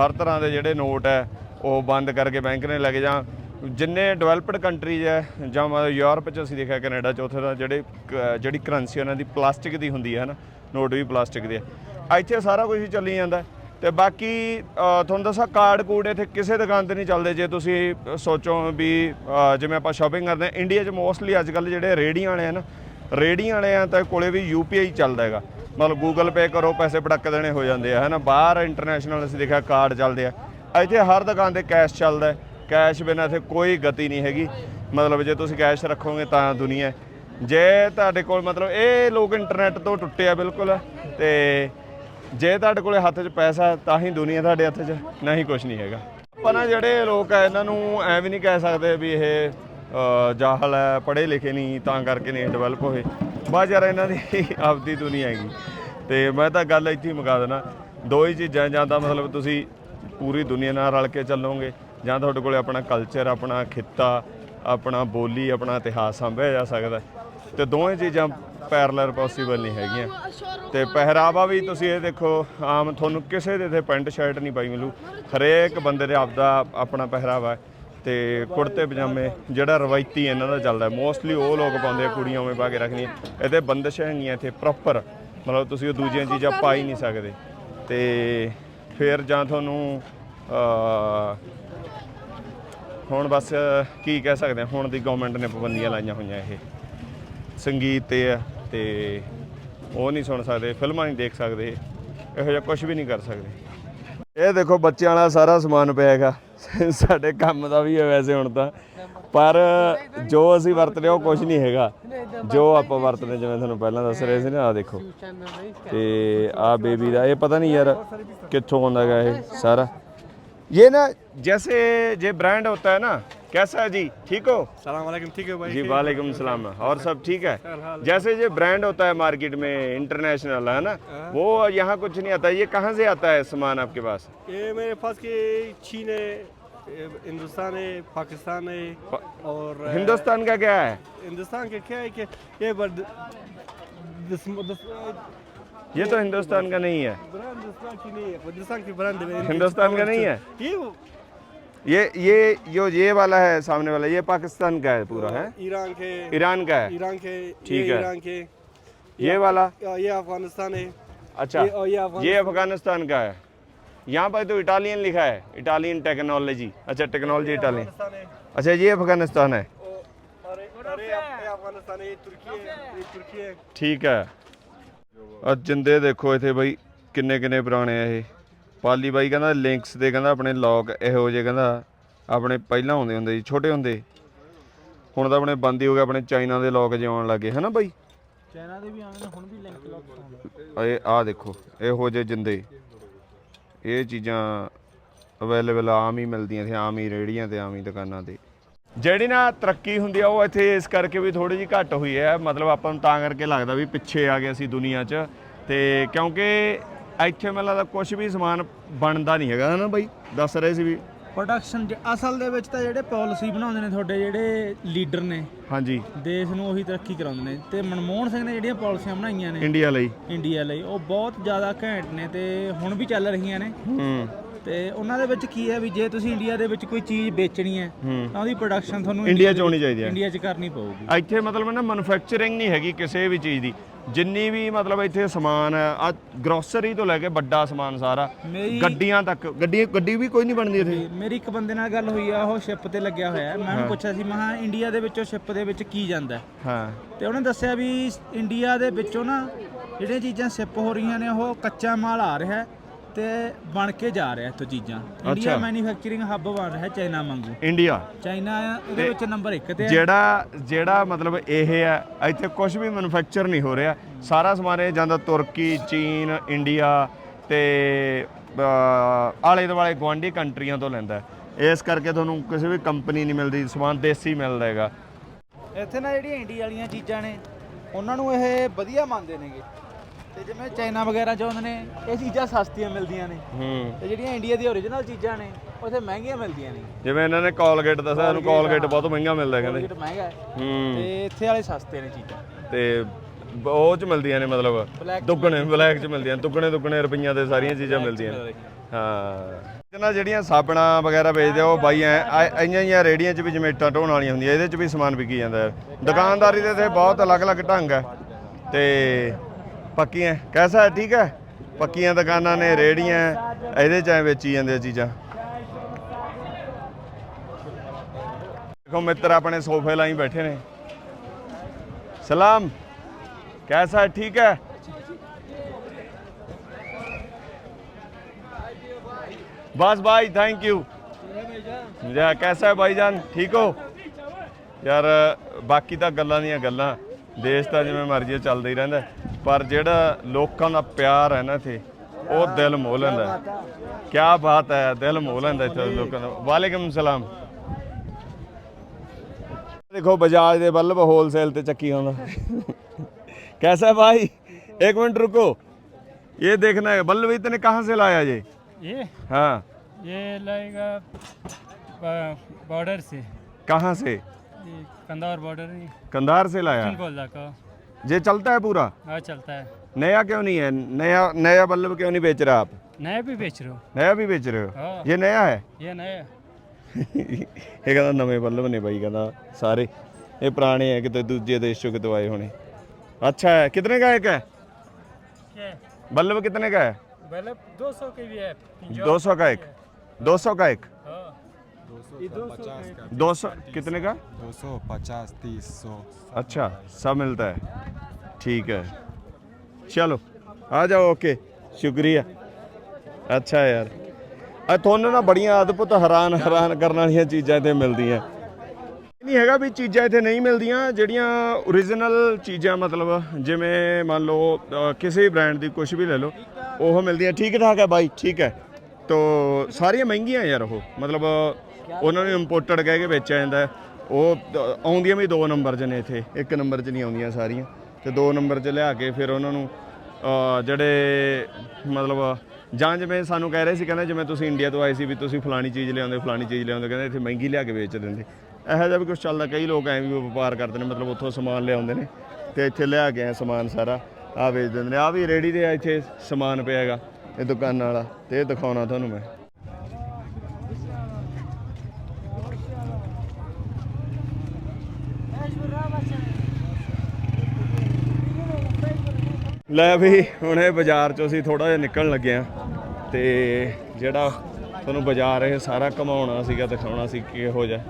ਹਰ ਤਰ੍ਹਾਂ ਦੇ ਜਿਹੜੇ ਨੋਟ ਹੈ ਉਹ ਬੰਦ ਕਰਕੇ ਬੈਂਕ ਨੇ ਲੈ ਕੇ ਜਾਂ ਜਿੰਨੇ ਡਿਵੈਲਪਡ ਕੰਟਰੀਜ਼ ਹੈ ਜਾਂ ਮਤਲਬ ਯੂਰਪ ਚ ਅਸੀਂ ਦੇਖਿਆ ਕੈਨੇਡਾ ਚ ਉੱਥੇ ਤਾਂ ਜਿਹੜੇ ਕ- ਜਿਹੜੀ ਕਰੰਸੀ ਉਹਨਾਂ ਦੀ ਪਲਾਸਟਿਕ ਦੀ ਹੁੰਦੀ ਹੈ ਨਾ ਨੋਟ ਵੀ ਪਲਾਸਟਿਕ ਦੇ। ਆ ਇੱਥੇ ਸਾਰਾ ਕੁਝ ਹੀ ਚੱਲੀ ਜਾਂਦਾ। ਹੈ। ਤੇ ਬਾਕੀ ਅ, ਤੁਹਾਨੂੰ ਦੱਸਾਂ ਕਾਰਡ ਕੂਡ ਇੱਥੇ ਕਿਸੇ ਦੁਕਾਨ ਤੇ ਨਹੀਂ ਚੱਲਦੇ। ਜੇ ਤੁਸੀਂ ਸੋਚੋ ਵੀ ਅ, ਜਿਵੇਂ ਆਪਾਂ ਸ਼ਾਪਿੰਗ ਕਰਦੇ ਹਾਂ ਇੰਡੀਆ 'ਚ ਮੋਸਟਲੀ ਅੱਜ ਕੱਲ ਜਿਹੜੇ ਰੇੜੀਆਂ ਵਾਲੇ ਆ ਨਾ ਰੇੜੀਆਂ ਵਾਲੇ ਆ ਤਾਂ ਕੋਲੇ ਵੀ ਯੂਪੀਆਈ ਚੱਲਦਾ ਹੈਗਾ। ਮਤਲਬ ਗੂਗਲ ਪੇ ਕਰੋ, ਪੈਸੇ ਪਟਕ ਦੇਣੇ ਹੋ ਜਾਂਦੇ ਆ, ਹਨਾ? ਬਾਹਰ ਇੰਟਰਨੈਸ਼ਨਲ ਅਸੀਂ ਦੇਖਿਆ ਕਾਰਡ ਚੱਲਦੇ ਆ। ਇੱਥੇ ਹਰ ਦੁਕਾਨ ਤੇ ਕੈਸ਼ ਚੱਲਦਾ ਕੈਸ਼ ਬਿਨਾਂ ਇੱਥੇ ਕੋਈ ਗਤੀ ਨਹੀਂ ਹੈਗੀ। ਮਤਲਬ ਜੇ ਤੁਸੀਂ ਕੈਸ਼ ਰੱਖੋਗੇ ਤਾਂ ਦੁਨੀਆ ਜੇ ਤੁਹਾਡੇ ਕੋਲ ਮਤਲਬ ਇਹ ਲੋਕ ਇੰਟਰਨੈਟ ਤੋਂ ਟੁੱਟੇ ਆ, ਬਿਲਕੁਲ। ਤੇ ਜੇ ਤੁਹਾਡੇ ਕੋਲੇ ਹੱਥ 'ਚ ਪੈਸਾ, ਤਾਂ ਹੀ ਦੁਨੀਆ ਤੁਹਾਡੇ ਹੱਥ 'ਚ। ਨਹੀਂ ਕੁਝ ਨਹੀਂ ਹੈਗਾ। ਆਪਾਂ ਨਾ ਜਿਹੜੇ ਲੋਕ ਆ, ਇਹਨਾਂ ਨੂੰ ਐ ਵੀ ਨਹੀਂ ਕਹਿ ਸਕਦੇ ਵੀ ਇਹ ਜਾਹਲ ਹੈ ਪੜ੍ਹੇ ਲਿਖੇ ਨਹੀਂ, ਤਾਂ ਕਰਕੇ ਨਹੀਂ ਡਿਵੈਲਪ ਹੋਏ। ਬਾਅਦ ਯਾਰ ਇਹਨਾਂ ਦੀ ਆਪਦੀ ਦੁਨੀਆ ਹੈਗੀ। ਤੇ ਮੈਂ ਤਾਂ ਗੱਲ ਇੱਥੇ ਹੀ ਮੁਕਾ ਦੇਣਾ। ਦੋ ਹੀ ਚੀਜ਼ਾਂ, ਜਾਂ ਤਾਂ ਮਤਲਬ ਤੁਸੀਂ ਪੂਰੀ ਦੁਨੀਆ ਨਾਲ ਰਲ ਕੇ ਚੱਲੋਗੇ, ਜਾਂ ਤੁਹਾਡੇ ਕੋਲੇ ਆਪਣਾ ਕਲਚਰ ਆਪਣਾ ਖਿੱਤਾ, ਆਪਣਾ ਬੋਲੀ, ਆਪਣਾ ਇਤਿਹਾਸ ਸਾਂਭਿਆ ਜਾ ਸਕਦਾ। ਹੈ। ਤੇ ਦੋਵੇਂ ਚੀਜ਼ਾਂ ਪੈਰਲਲ ਪੋਸੀਬਲ ਨਹੀਂ ਹੈਗੀਆਂ। ਤੇ ਪਹਿਰਾਵਾ ਵੀ ਤੁਸੀਂ ਇਹ ਦੇਖੋ, ਆਮ ਤੁਹਾਨੂੰ ਕਿਸੇ ਦੇ ਤੇ ਪੈਂਟ ਸ਼ਰਟ ਨਹੀਂ ਪਾਈ ਮਿਲੂ। ਹਰੇਕ ਬੰਦੇ ਦੇ ਆਪਦਾ ਆਪਣਾ ਪਹਿਰਾਵਾ ਹੈ। ਤੇ ਕੁੜਤੇ ਪਜਾਮੇ, ਜਿਹੜਾ ਰਵਾਇਤੀ ਇਹਨਾਂ ਦਾ ਚੱਲਦਾ ਮੋਸਟਲੀ ਉਹ ਲੋਕ ਪਾਉਂਦੇ ਆ, ਕੁੜੀਆਂ ਉਵੇਂ ਪਾ ਕੇ ਰੱਖਣੀਆਂ ਇਹਦੇ ਬੰਦਸ਼ਾਂ ਹੈਗੀਆਂ, ਇੱਥੇ ਪ੍ਰੋਪਰ ਮਤਲਬ ਤੁਸੀਂ ਉਹ ਦੂਜੀਆਂ ਚੀਜ਼ਾਂ ਪਾ ਹੀ ਨਹੀਂ ਸਕਦੇ। ਤੇ ਫਿਰ ਜਾਂ ਤੁਹਾਨੂੰ ਅ ਹੁਣ ਬਸ ਕੀ ਕਹਿ ਸਕਦੇ ਹਾਂ, ਹੁਣ ਦੀ ਗਵਰਨਮੈਂਟ ਨੇ ਪਾਬੰਦੀਆਂ ਲਾਈਆਂ ਹੋਈਆਂ ਇਹ। ਸੰਗੀਤ ਤੇ ਆ, ਤੇ ਉਹ ਨਹੀਂ ਸੁਣ ਸਕਦੇ, ਫਿਲਮਾਂ ਨਹੀਂ ਦੇਖ ਸਕਦੇ, ਇਹੋ ਜਿਹਾ ਕੁਝ ਵੀ ਨਹੀਂ ਕਰ ਸਕਦੇ। ਇਹ ਦੇਖੋ ਬੱਚਿਆਂ ਵਾਲਾ ਸਾਰਾ ਸਮਾਨ ਪਿਆ ਹੈਗਾ। ਸਾਡੇ ਕੰਮ ਦਾ ਵੀ ਹੈ ਵੈਸੇ ਹੁਣ ਤਾਂ। ਪਰ ਜੋ ਅਸੀਂ ਵਰਤ ਰਹੇ ਉਹ ਕੁਝ ਨਹੀਂ ਹੈਗਾ। ਜੋ ਆਪਾਂ ਵਰਤਦੇ, ਜਿਵੇਂ ਤੁਹਾਨੂੰ ਪਹਿਲਾਂ ਦੱਸ ਰਹੇ ਸੀ ਨਾ ਆ ਦੇਖੋ। ਤੇ ਆ ਬੇਬੀ ਦਾ, ਇਹ ਪਤਾ ਨਹੀਂ ਯਾਰ ਕਿੱਥੋਂ ਆਉਂਦਾ ਹੈਗਾ ਇਹ ਸਾਰਾ। ਇਹ ਨਾ ਜੈਸੇ ਜੇ ਬ੍ਰਾਂਡ ਹੁੰਦਾ ਹੈ ਨਾ कैसा है जी? ठीक हो? सलाम वालेकुम ठीक है भाई जी वालेकुम सलाम। और सब ठीक है? जैसे ये ब्रांड होता है मार्केट में इंटरनेशनल है ना? वो यहाँ कुछ नहीं आता। ये कहाँ से आता है सामान आपके पास? ये मेरे पास के चीन है हिंदुस्तान है पाकिस्तान है और हिंदुस्तान का क्या है? हिंदुस्तान के क्या है कि ये बर्द- दस, दस, ये तो हिंदुस्तान का नहीं है। हिंदुस्तान की नहीं है हिंदुस्तान की है। नहीं है? ये ये ये जो ये वाला है सामने वाला ये पाकिस्तान का है पूरा है ईरान के ईरान का है ईरान के ठीक ये है। ईरान के ये वाला और ये अफगानिस्तान है अच्छा ये और ये अफगानिस्तान ये अफगानिस्तान का है यहाँ पर तो इटालियन लिखा है इटालियन टेक्नोलॉजी अच्छा टेक्नोलॉजी इटालियन अफगानिस्तान है अच्छा ये अफगानिस्तान है और- और ये- ये अफगानिस्तान है ये तुर्की है ये तुर्की है ਠੀਕ ਹੈ ਆ ਜਿੰਦੇ ਦੇਖੋ ਇੱਥੇ ਬਈ ਕਿੰਨੇ ਕਿੰਨੇ ਪੁਰਾਣੇ ਆ ਇਹ ਪਾਲੀ ਬਾਈ ਕਹਿੰਦਾ ਲਿੰਕਸ ਦੇ ਕਹਿੰਦਾ ਆਪਣੇ ਲੌਕ ਇਹੋ ਜਿਹੇ ਕਹਿੰਦਾ ਆਪਣੇ ਪਹਿਲਾਂ ਹੁੰਦੇ ਹੁੰਦੇ ਸੀ ਛੋਟੇ ਹੁੰਦੇ। ਹੁਣ ਤਾਂ ਆਪਣੇ ਬੰਦ ਹੀ ਹੋ ਗਏ ਆਪਣੇ ਚਾਈਨਾ ਦੇ ਲੌਕ ਜਿਉਣ ਲੱਗੇ ਹਨਾ ਬਾਈ? ਚਾਈਨਾ ਦੇ ਵੀ ਆਉਂਦੇ ਨੇ ਹੁਣ ਵੀ ਲਿੰਕ ਲੌਕ ਇਹ ਆ ਦੇਖੋ ਇਹੋ ਜਿਹੇ ਜਿੰਦੇ। ਇਹ ਚੀਜ਼ਾਂ ਅਵੇਲੇਬਲ ਆਮ ਹੀ ਮਿਲਦੀਆਂ ਸੀ ਆਮ ਹੀ ਰੇੜੀਆਂ ਤੇ ਆਮ ਹੀ ਦੁਕਾਨਾਂ ਤੇ। ਜਿਹੜੀ ਨਾ ਤਰੱਕੀ ਹੁੰਦੀ ਆ ਉਹ ਇੱਥੇ ਇਸ ਕਰਕੇ ਵੀ ਥੋੜੀ ਜਿਹੀ ਘੱਟ ਹੋਈ ਹੈ। ਮਤਲਬ ਆਪਾਂ ਨੂੰ ਤਾਂ ਕਰਕੇ ਲੱਗਦਾ ਵੀ ਪਿੱਛੇ ਆ ਗਏ ਅਸੀਂ ਦੁਨੀਆ 'ਚ। ਤੇ ਕਿਉਂਕਿ ਇੱਥੇ ਮੈਨੂੰ ਲੱਗਦਾ ਕੁਝ ਵੀ ਸਮਾਨ ਬਣਦਾ ਨਹੀਂ ਹੈਗਾ ਹਨਾ ਬਾਈ ਦੱਸ ਰਹੇ ਸੀ ਵੀ। ਪ੍ਰੋਡਕਸ਼ਨ ਅਸਲ ਦੇ ਵਿੱਚ ਤਾਂ ਜਿਹੜੇ ਪਾਲਿਸੀ ਬਣਾਉਂਦੇ ਨੇ ਤੁਹਾਡੇ ਜਿਹੜੇ ਲੀਡਰ ਨੇ ਹਾਂਜੀ। ਦੇਸ਼ ਨੂੰ ਉਹੀ ਤਰੱਕੀ ਕਰਾਉਂਦੇ ਨੇ। ਤੇ ਮਨਮੋਹਨ ਸਿੰਘ ਨੇ ਜਿਹੜੀਆਂ ਪਾਲਿਸੀਆਂ ਬਣਾਈਆਂ ਨੇ ਇੰਡੀਆ ਲਈ। ਇੰਡੀਆ ਲਈ ਉਹ ਬਹੁਤ ਜ਼ਿਆਦਾ ਘੈਂਟ ਨੇ ਤੇ ਹੁਣ ਵੀ ਚੱਲ ਰਹੀਆਂ ਨੇ। ਹੂੰ। ਤੇ ਉਹਨਾਂ ਦੇ ਵਿੱਚ ਕੀ ਹੈ ਵੀ ਜੇ ਤੁਸੀਂ ਇੰਡੀਆ ਦੇ ਵਿੱਚ ਕੋਈ ਚੀਜ਼ ਵੇਚਣੀ ਹੈ ਤਾਂ ਉਹਦੀ ਪ੍ਰੋਡਕਸ਼ਨ ਤੁਹਾਨੂੰ ਇੰਡੀਆ 'ਚ ਹੋਣੀ ਚਾਹੀਦੀ ਹੈ। ਇੰਡੀਆ 'ਚ ਕਰਨੀ ਪਊਗੀ। ਇੱਥੇ ਮਤਲਬ ਨਾ ਮੈਨੂਫੈਕਚਰਿੰਗ ਨਹੀਂ ਹੈਗੀ ਕਿਸੇ ਵੀ ਚੀਜ਼ ਦੀ। ਜਿੰਨੀ ਵੀ ਮਤਲਬ ਇੱਥੇ ਸਮਾਨ ਹੈ ਆ ਗਰੋਸਰੀ ਤੋਂ ਲੈ ਕੇ ਵੱਡਾ ਸਮਾਨ ਸਾਰਾ ਗੱਡੀਆਂ ਤੱਕ ਗੱਡੀ ਗੱਡੀ ਵੀ ਕੋਈ ਨਹੀਂ ਬਣਦੀ ਇੱਥੇ। ਮੇਰੀ ਇੱਕ ਬੰਦੇ ਨਾਲ ਗੱਲ ਹੋਈ ਆ ਉਹ ਸ਼ਿਪ ਤੇ ਲੱਗਿਆ ਹੋਇਆ। ਮੈਂ ਉਹਨੂੰ ਪੁੱਛਿਆ ਸੀ ਮੈਂ ਕਿਹਾ ਇੰਡੀਆ ਦੇ ਵਿੱਚੋਂ ਸ਼ਿਪ ਦੇ ਵਿੱਚ ਕੀ ਜਾਂਦਾ? ਹਾਂ? ਤੇ ਉਹਨੇ ਦੱਸਿਆ ਵੀ ਇੰਡੀਆ ਦੇ ਵਿੱਚੋਂ ਨਾ ਜਿਹੜੀਆਂ ਚੀਜ਼ਾਂ ਸਿਪ ਹੋ ਰਹੀਆਂ ਨੇ ਉਹ ਕੱਚਾ ਮਾਲ ਆ ਰਿਹਾ ਹੈ। ਤੇ ਬਣ ਕੇ ਜਾ ਰਿਹਾ ਇੱਥੋਂ ਚੀਜ਼ਾਂ। ਇੰਡੀਆ। ਮੈਨੂਫੈਕਚਰਿੰਗ ਹੱਬ ਬਣ ਰਿਹਾ ਚਾਈਨਾ ਵਾਂਗੂ। ਇੰਡੀਆ ਚਾਈਨਾ ਇਹਦੇ ਵਿੱਚ ਨੰਬਰ 1 ਤੇ ਜਿਹੜਾ ਜਿਹੜਾ ਮਤਲਬ ਇਹ ਹੈ ਇੱਥੇ ਕੁਝ ਵੀ ਮੈਨੂਫੈਕਚਰ ਨਹੀਂ ਹੋ ਰਿਹਾ। ਸਾਰਾ ਸਮਾਨ ਇਹ ਜਾਂਦਾ ਤੁਰਕੀ ਚੀਨ ਇੰਡੀਆ ਤੇ ਆਲੇ ਦੁਆਲੇ ਗੁਆਂਢੀ ਕੰਟਰੀਆਂ ਤੋਂ ਲੈਂਦਾ। ਇਸ ਕਰਕੇ ਤੁਹਾਨੂੰ ਕਿਸੇ ਵੀ ਕੰਪਨੀ ਨਹੀਂ ਮਿਲਦੀ ਸਮਾਨ ਦੇਸੀ ਮਿਲਦਾ ਹੈਗਾ। ਇੱਥੇ ਨਾ ਜਿਹੜੀਆਂ ਇੰਡੀਆ ਵਾਲੀਆਂ ਚੀਜ਼ਾਂ ਨੇ ਉਹਨਾਂ ਨੂੰ ਇਹ ਵਧੀਆ ਮੰਨਦੇ ਨੇਗੇ। ਤੇ ਜਿਵੇਂ ਚਾਈਨਾ ਵਗੈਰਾ ਚ ਆਉਂਦੇ ਨੇ ਇਹ ਚੀਜ਼ਾਂ ਸਸਤੀਆਂ ਮਿਲਦੀਆਂ ਨੇ। ਹੂੰ। ਤੇ ਜਿਹੜੀਆਂ ਇੰਡੀਆ ਦੀ ਓਰੀਜਨਲ ਚੀਜ਼ਾਂ ਨੇ ਉੱਥੇ ਮਹਿੰਗੀਆਂ ਮਿਲਦੀਆਂ ਨੇ। ਜਿਵੇਂ ਇਹਨਾਂ ਨੇ ਕੋਲਗੇਟ ਦੱਸਿਆ ਸਾਨੂੰ ਕੋਲਗੇਟ ਬਹੁਤ ਮਹਿੰਗਾ ਮਿਲਦਾ ਕਹਿੰਦੇ। ਮਾਰਕੀਟ ਮਹਿੰਗਾ ਹੈ। ਹੂੰ। ਤੇ ਇੱਥੇ ਵਾਲੇ ਸਸਤੇ ਨੇ ਚੀਜ਼ਾਂ। ਤੇ ਬ- ਉਹ ਚ ਮਿਲਦੀਆਂ ਨੇ ਮਤਲਬ ਦੁੱਗਣੇ ਬਲੈਕ ਚ ਮਿਲਦੀਆਂ ਦੁੱਗਣੇ ਦੁੱਗਣੇ ਰੁਪਈਆਂ ਤੇ ਸਾਰੀਆਂ ਚੀਜ਼ਾਂ ਮਿਲਦੀਆਂ ਨੇ। ਹਾਂ। ਜਿਹਨਾਂ ਜਿਹੜੀਆਂ ਸਾਬਣਾ ਵਗੈਰਾ ਵੇਚਦੇ ਆ ਉਹ ਬਾਈ ਐ ਐ- ਐਈਆਂ ਹੀ ਰੇੜੀਆਂ 'ਚ ਵੀ ਜਿਵੇਂ ਇੱਟਾਂ ਢੋਣ ਵਾਲੀਆਂ ਹੁੰਦੀਆਂ ਇਹਦੇ 'ਚ ਵੀ ਸਮਾਨ ਵਿਕੀ ਜਾਂਦਾ ਹੈ। ਦੁਕਾਨਦਾਰੀ ਦੇ ਤੇ ਬਹੁਤ ਅਲੱਗ-ਅਲੱਗ ਢੰਗ ਹੈ। ਤੇ ਪੱਕੀਆਂ ਕੈਸਾ ਹੈ ਠੀਕ ਹੈ ਪੱਕੀਆਂ ਦੁਕਾਨਾਂ ਨੇ ਰੇੜੀਆਂ ਇਹਦੇ 'ਚ ਐ ਵੇਚੀ ਜਾਂਦੇ ਆ ਚੀਜ਼ਾਂ ਦੇਖੋ ਮਿੱਤਰ ਆਪਣੇ ਸੋਫੇ ਲਾਈ ਬੈਠੇ ਨੇ सलाम कैसा है ठीक है बस भाई थैंक यू ਜਾ कैसा है भाईजान ठीक हो ਯਾਰ ਬਾਕੀ ਤਾਂ ਗੱਲਾਂ ਦੀਆਂ ਗੱਲਾਂ ਦੇਸ਼ ਤਾਂ ਜਿਵੇਂ ਮਰਜ਼ੀ ਚੱਲਦਾ ਹੀ ਰਹਿੰਦਾ ਪਰ ਜਿਹੜਾ ਲੋਕਾਂ ਦਾ ਪਿਆਰ ਹੈ ਨਾ ਇੱਥੇ ਉਹ ਦਿਲ ਮੋਹ ਲੈਂਦਾ ਕੀ ਬਾਤ ਹੈ ਦਿਲ ਮੋਹ ਲੈਂਦਾ ਇੱਥੇ ਲੋਕਾਂ ਦਾ ਵਾਲੇਕਮ ਸਲਾਮ देखो बजाज दे बल्ब होलसेल ते चक्की होना कैसा है भाई एक मिनट रुको ये देखना है बल्ब इतने कहाँ से लाया ये ये हाँ ये लगेगा बॉर्डर से कहाँ से ये कंधार बॉर्डर ही कंधार से लाया बोला का ये चलता है पूरा हाँ चलता है नया क्यों नहीं है नया नया बल्ब क्यों नहीं बेच रहे आप नया भी बेच रहे हो नया भी बेच रहे हो हाँ ये नया है ये नया ਇਹ ਕਹਿੰਦਾ ਨਵੇਂ ਬੱਲਬ ਨੇ ਬਾਈ ਕਹਿੰਦਾ ਸਾਰੇ ਇਹ ਪੁਰਾਣੇ ਹੈ ਕਿਤੇ ਦੂਜੇ ਦੇਸ਼ ਚੋਂ ਕਿਤੋਂ ਆਏ ਹੋਣੇ अच्छा है कितने का एक है क्या बल्ब कितने का है बल्ब दो सौ के भी है दो सौ का एक दो सौ का एक हाँ दो सौ कितने का दो सौ पचास तीस सौ अच्छा सब मिलता है ठीक है चलो आ जाओ ओके शुक्रिया ਅੱਛਾ ਯਾਰ ਆ ਤੁਹਾਨੂੰ ਨਾ ਬੜੀਆਂ ਅਦਭੁਤ ਹੈਰਾਨ ਹੈਰਾਨ ਕਰਨ ਵਾਲੀਆਂ ਚੀਜ਼ਾਂ ਇੱਥੇ ਮਿਲਦੀਆਂ ਇਹ ਨਹੀਂ ਹੈਗਾ ਵੀ ਚੀਜ਼ਾਂ ਇੱਥੇ ਨਹੀਂ ਮਿਲਦੀਆਂ ਜਿਹੜੀਆਂ origignal ਚੀਜ਼ਾਂ ਮਤਲਬ ਜਿਵੇਂ ਮੰਨ ਲਓ ਅ, ਕਿਸੇ ਬ੍ਰਾਂਡ ਦੀ ਕੁਝ ਵੀ ਲੈ ਲਓ ਉਹ ਮਿਲਦੀਆਂ ਠੀਕ ਠਾਕ ਹੈ ਬਾਈ ਠੀਕ ਹੈ ਤੋ ਸਾਰੀਆਂ ਮਹਿੰਗੀਆਂ ਯਾਰ ਉਹ ਮਤਲਬ ਉਹਨਾਂ ਨੂੰ ਇੰਪੋਰਟਡ ਕਹਿ ਕੇ ਵੇਚਿਆ ਜਾਂਦਾ ਹੈ। ਉਹ ਦ- ਆਉਂਦੀਆਂ ਵੀ ਦੋ ਨੰਬਰ 'ਚ ਨੇ ਇੱਥੇ। ਇੱਕ ਨੰਬਰ 'ਚ ਨਹੀਂ ਆਉਂਦੀਆਂ ਸਾਰੀਆਂ। ਤੇ ਦੋ ਨੰਬਰ 'ਚ ਲਿਆ ਕੇ ਫਿਰ ਉਹਨਾਂ ਨੂੰ ਅ, ਜਿਹੜੇ ਮਤਲਬ ਜਾਂ ਜਿਵੇਂ ਸਾਨੂੰ ਕਹਿ ਰਹੇ ਸੀ ਕਹਿੰਦੇ ਜਿਵੇਂ ਤੁਸੀਂ ਇੰਡੀਆ ਤੋਂ ਆਏ ਸੀ ਵੀ ਤੁਸੀਂ ਫਲਾਣੀ ਚੀਜ਼ ਲਿਆਉਂਦੇ ਫਲਾਣੀ ਚੀਜ਼ ਲਿਆਉਂਦੇ ਕਹਿੰਦੇ ਇੱਥੇ ਮਹਿੰਗੀ ਲਿਆ ਕੇ ਵੇਚ ਦਿੰਦੇ। ਇਹੋ ਜਿਹਾ ਵੀ ਕੁਝ ਚੱਲਦਾ ਕਈ ਲੋਕ ਐਂ ਵੀ ਵਪਾਰ ਕਰਦੇ ਨੇ ਮਤਲਬ ਉੱਥੋਂ ਸਮਾਨ ਲਿਆਉਂਦੇ ਨੇ ਤੇ ਇੱਥੇ ਲਿਆ ਕੇ ਐਂ ਸਮਾਨ ਸਾਰਾ ਆ ਵੇਚ ਦਿੰਦੇ ਨੇ। ਆ ਵੀ ਰੇੜੀ ਦੇ ਇੱਥੇ ਸਮਾਨ ਪਿਆ ਹੈਗਾ ਇਹ ਦੁਕਾਨਾਂ ਵਾਲਾ ਤੇ ਇਹ ਦਿਖਾਉਣਾ ਤੁਹਾਨੂੰ ਮੈਂ। ਲੈ ਵੀ, ਹੁਣ ਇਹ ਬਾਜ਼ਾਰ ਚੋਂ ਅਸੀਂ ਥੋੜਾ ਜਿਹਾ ਨਿਕਲਣ ਲੱਗੇ ਆ ਤੇ ਜਿਹੜਾ ਤੁਹਾਨੂੰ ਬਾਜ਼ਾਰ ਇਹ ਸਾਰਾ ਘਮਾਉਣਾ ਸੀਗਾ, ਦਿਖਾਉਣਾ ਸੀ ਕਿਹੋ ਜਿਹਾ।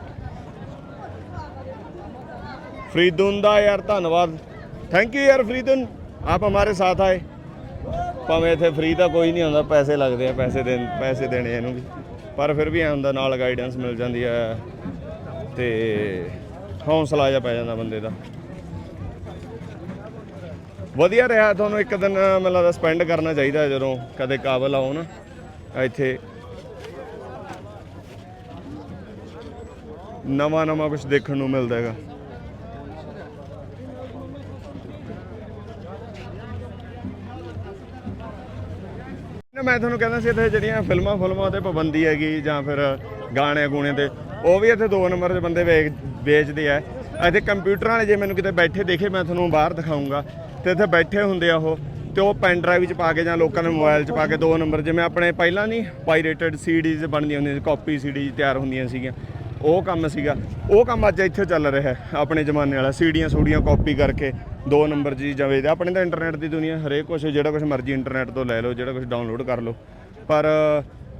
ਫਰੀਦੁਨ ਦਾ ਯਾਰ, ਧੰਨਵਾਦ। ਥੈਂਕ ਯੂ ਯਾਰ ਫਰੀਦੁਨ, ਆਪ ਹਮਾਰੇ ਸਾਥ ਆਏ। ਭਾਵੇਂ ਇੱਥੇ ਫ੍ਰੀ ਤਾਂ ਕੋਈ ਨਹੀਂ ਹੁੰਦਾ ਪੈਸੇ ਲੱਗਦੇ ਆ, ਪੈਸੇ ਦੇਣ, ਪੈਸੇ ਦੇਣੇ ਇਹਨੂੰ ਵੀ। ਪਰ ਫਿਰ ਵੀ ਐਂ ਹੁੰਦਾ ਨਾਲ ਗਾਈਡੈਂਸ ਮਿਲ ਜਾਂਦੀ ਹੈ ਤੇ ਹੌਸਲਾ ਜਿਹਾ ਪੈ ਜਾਂਦਾ ਬੰਦੇ ਦਾ। ਵਧੀਆ ਰਿਹਾ ਤੁਹਾਨੂੰ ਇੱਕ ਦਿਨ, ਮੈਨੂੰ ਲੱਗਦਾ ਸਪੈਂਡ ਕਰਨਾ ਚਾਹੀਦਾ ਜਦੋਂ ਕਦੇ ਕਾਬਲ ਆਓ ਨਾ, ਇੱਥੇ। ਨਵਾਂ ਨਵਾਂ ਕੁਝ ਦੇਖਣ ਨੂੰ ਮਿਲਦਾ ਹੈਗਾ। ਮੈਂ ਤੁਹਾਨੂੰ ਕਹਿੰਦਾ ਸੀ, ਇੱਥੇ ਜਿਹੜੀਆਂ ਫਿਲਮਾਂ ਫਿਲਮਾਂ ਤੇ ਪਾਬੰਦੀ ਹੈਗੀ ਜਾਂ ਫਿਰ ਗਾਣੇ ਗੂਣੇ ਤੇ, ਉਹ ਵੀ ਇੱਥੇ ਦੋ ਨੰਬਰ ਦੇ ਬੰਦੇ ਵੇਚ, ਵੇਚਦੇ ਆ। ਇੱਥੇ ਕੰਪਿਊਟਰਾਂ ਵਾਲੇ ਜੇ ਮੈਨੂੰ ਕਿਤੇ ਬੈਠੇ ਦੇਖੇ, ਮੈਂ ਤੁਹਾਨੂੰ ਬਾਹਰ ਦਿਖਾਉਂਗਾ ਤੇ ਇੱਥੇ ਬੈਠੇ ਹੁੰਦੇ ਆ ਉਹ, ਤੇ ਉਹ ਪੈਨ ਡਰਾਈਵ 'ਚ ਪਾ ਕੇ ਜਾਂ ਲੋਕਾਂ ਦੇ ਮੋਬਾਈਲ 'ਚ ਪਾ ਕੇ ਦੋ ਨੰਬਰ ਜਿਵੇਂ ਆਪਣੇ ਪਹਿਲਾਂ ਨਹੀਂ ਪਾਇਰੇਟਡ ਸੀਡੀਜ਼ ਬਣਦੀਆਂ ਹੁੰਦੀਆਂ ਸੀ ਕਾਪੀ ਸੀਡੀਜ਼ ਤਿਆਰ ਹੁੰਦੀਆਂ ਸੀਗੀਆਂ। ਉਹ ਕੰਮ ਸੀਗਾ। ਉਹ ਕੰਮ ਅੱਜ ਇੱਥੇ ਚੱਲ ਰਿਹਾ ਆਪਣੇ ਜ਼ਮਾਨੇ ਵਾਲਾ। ਸੀਡੀਆਂ ਸੂਡੀਆਂ ਕਾਪੀ ਕਰਕੇ ਦੋ ਨੰਬਰ ਜੀ ਜਾਂ ਵੇਚਦੇ ਆਪਣੇ ਤਾਂ ਇੰਟਰਨੈਟ ਦੀ ਦੁਨੀਆ ਹਰੇਕ ਕੁਝ ਜਿਹੜਾ ਕੁਝ ਮਰਜ਼ੀ ਇੰਟਰਨੈਟ ਤੋਂ ਲੈ ਲਓ, ਜਿਹੜਾ ਕੁਝ ਡਾਊਨਲੋਡ ਕਰ ਲਓ। ਪਰ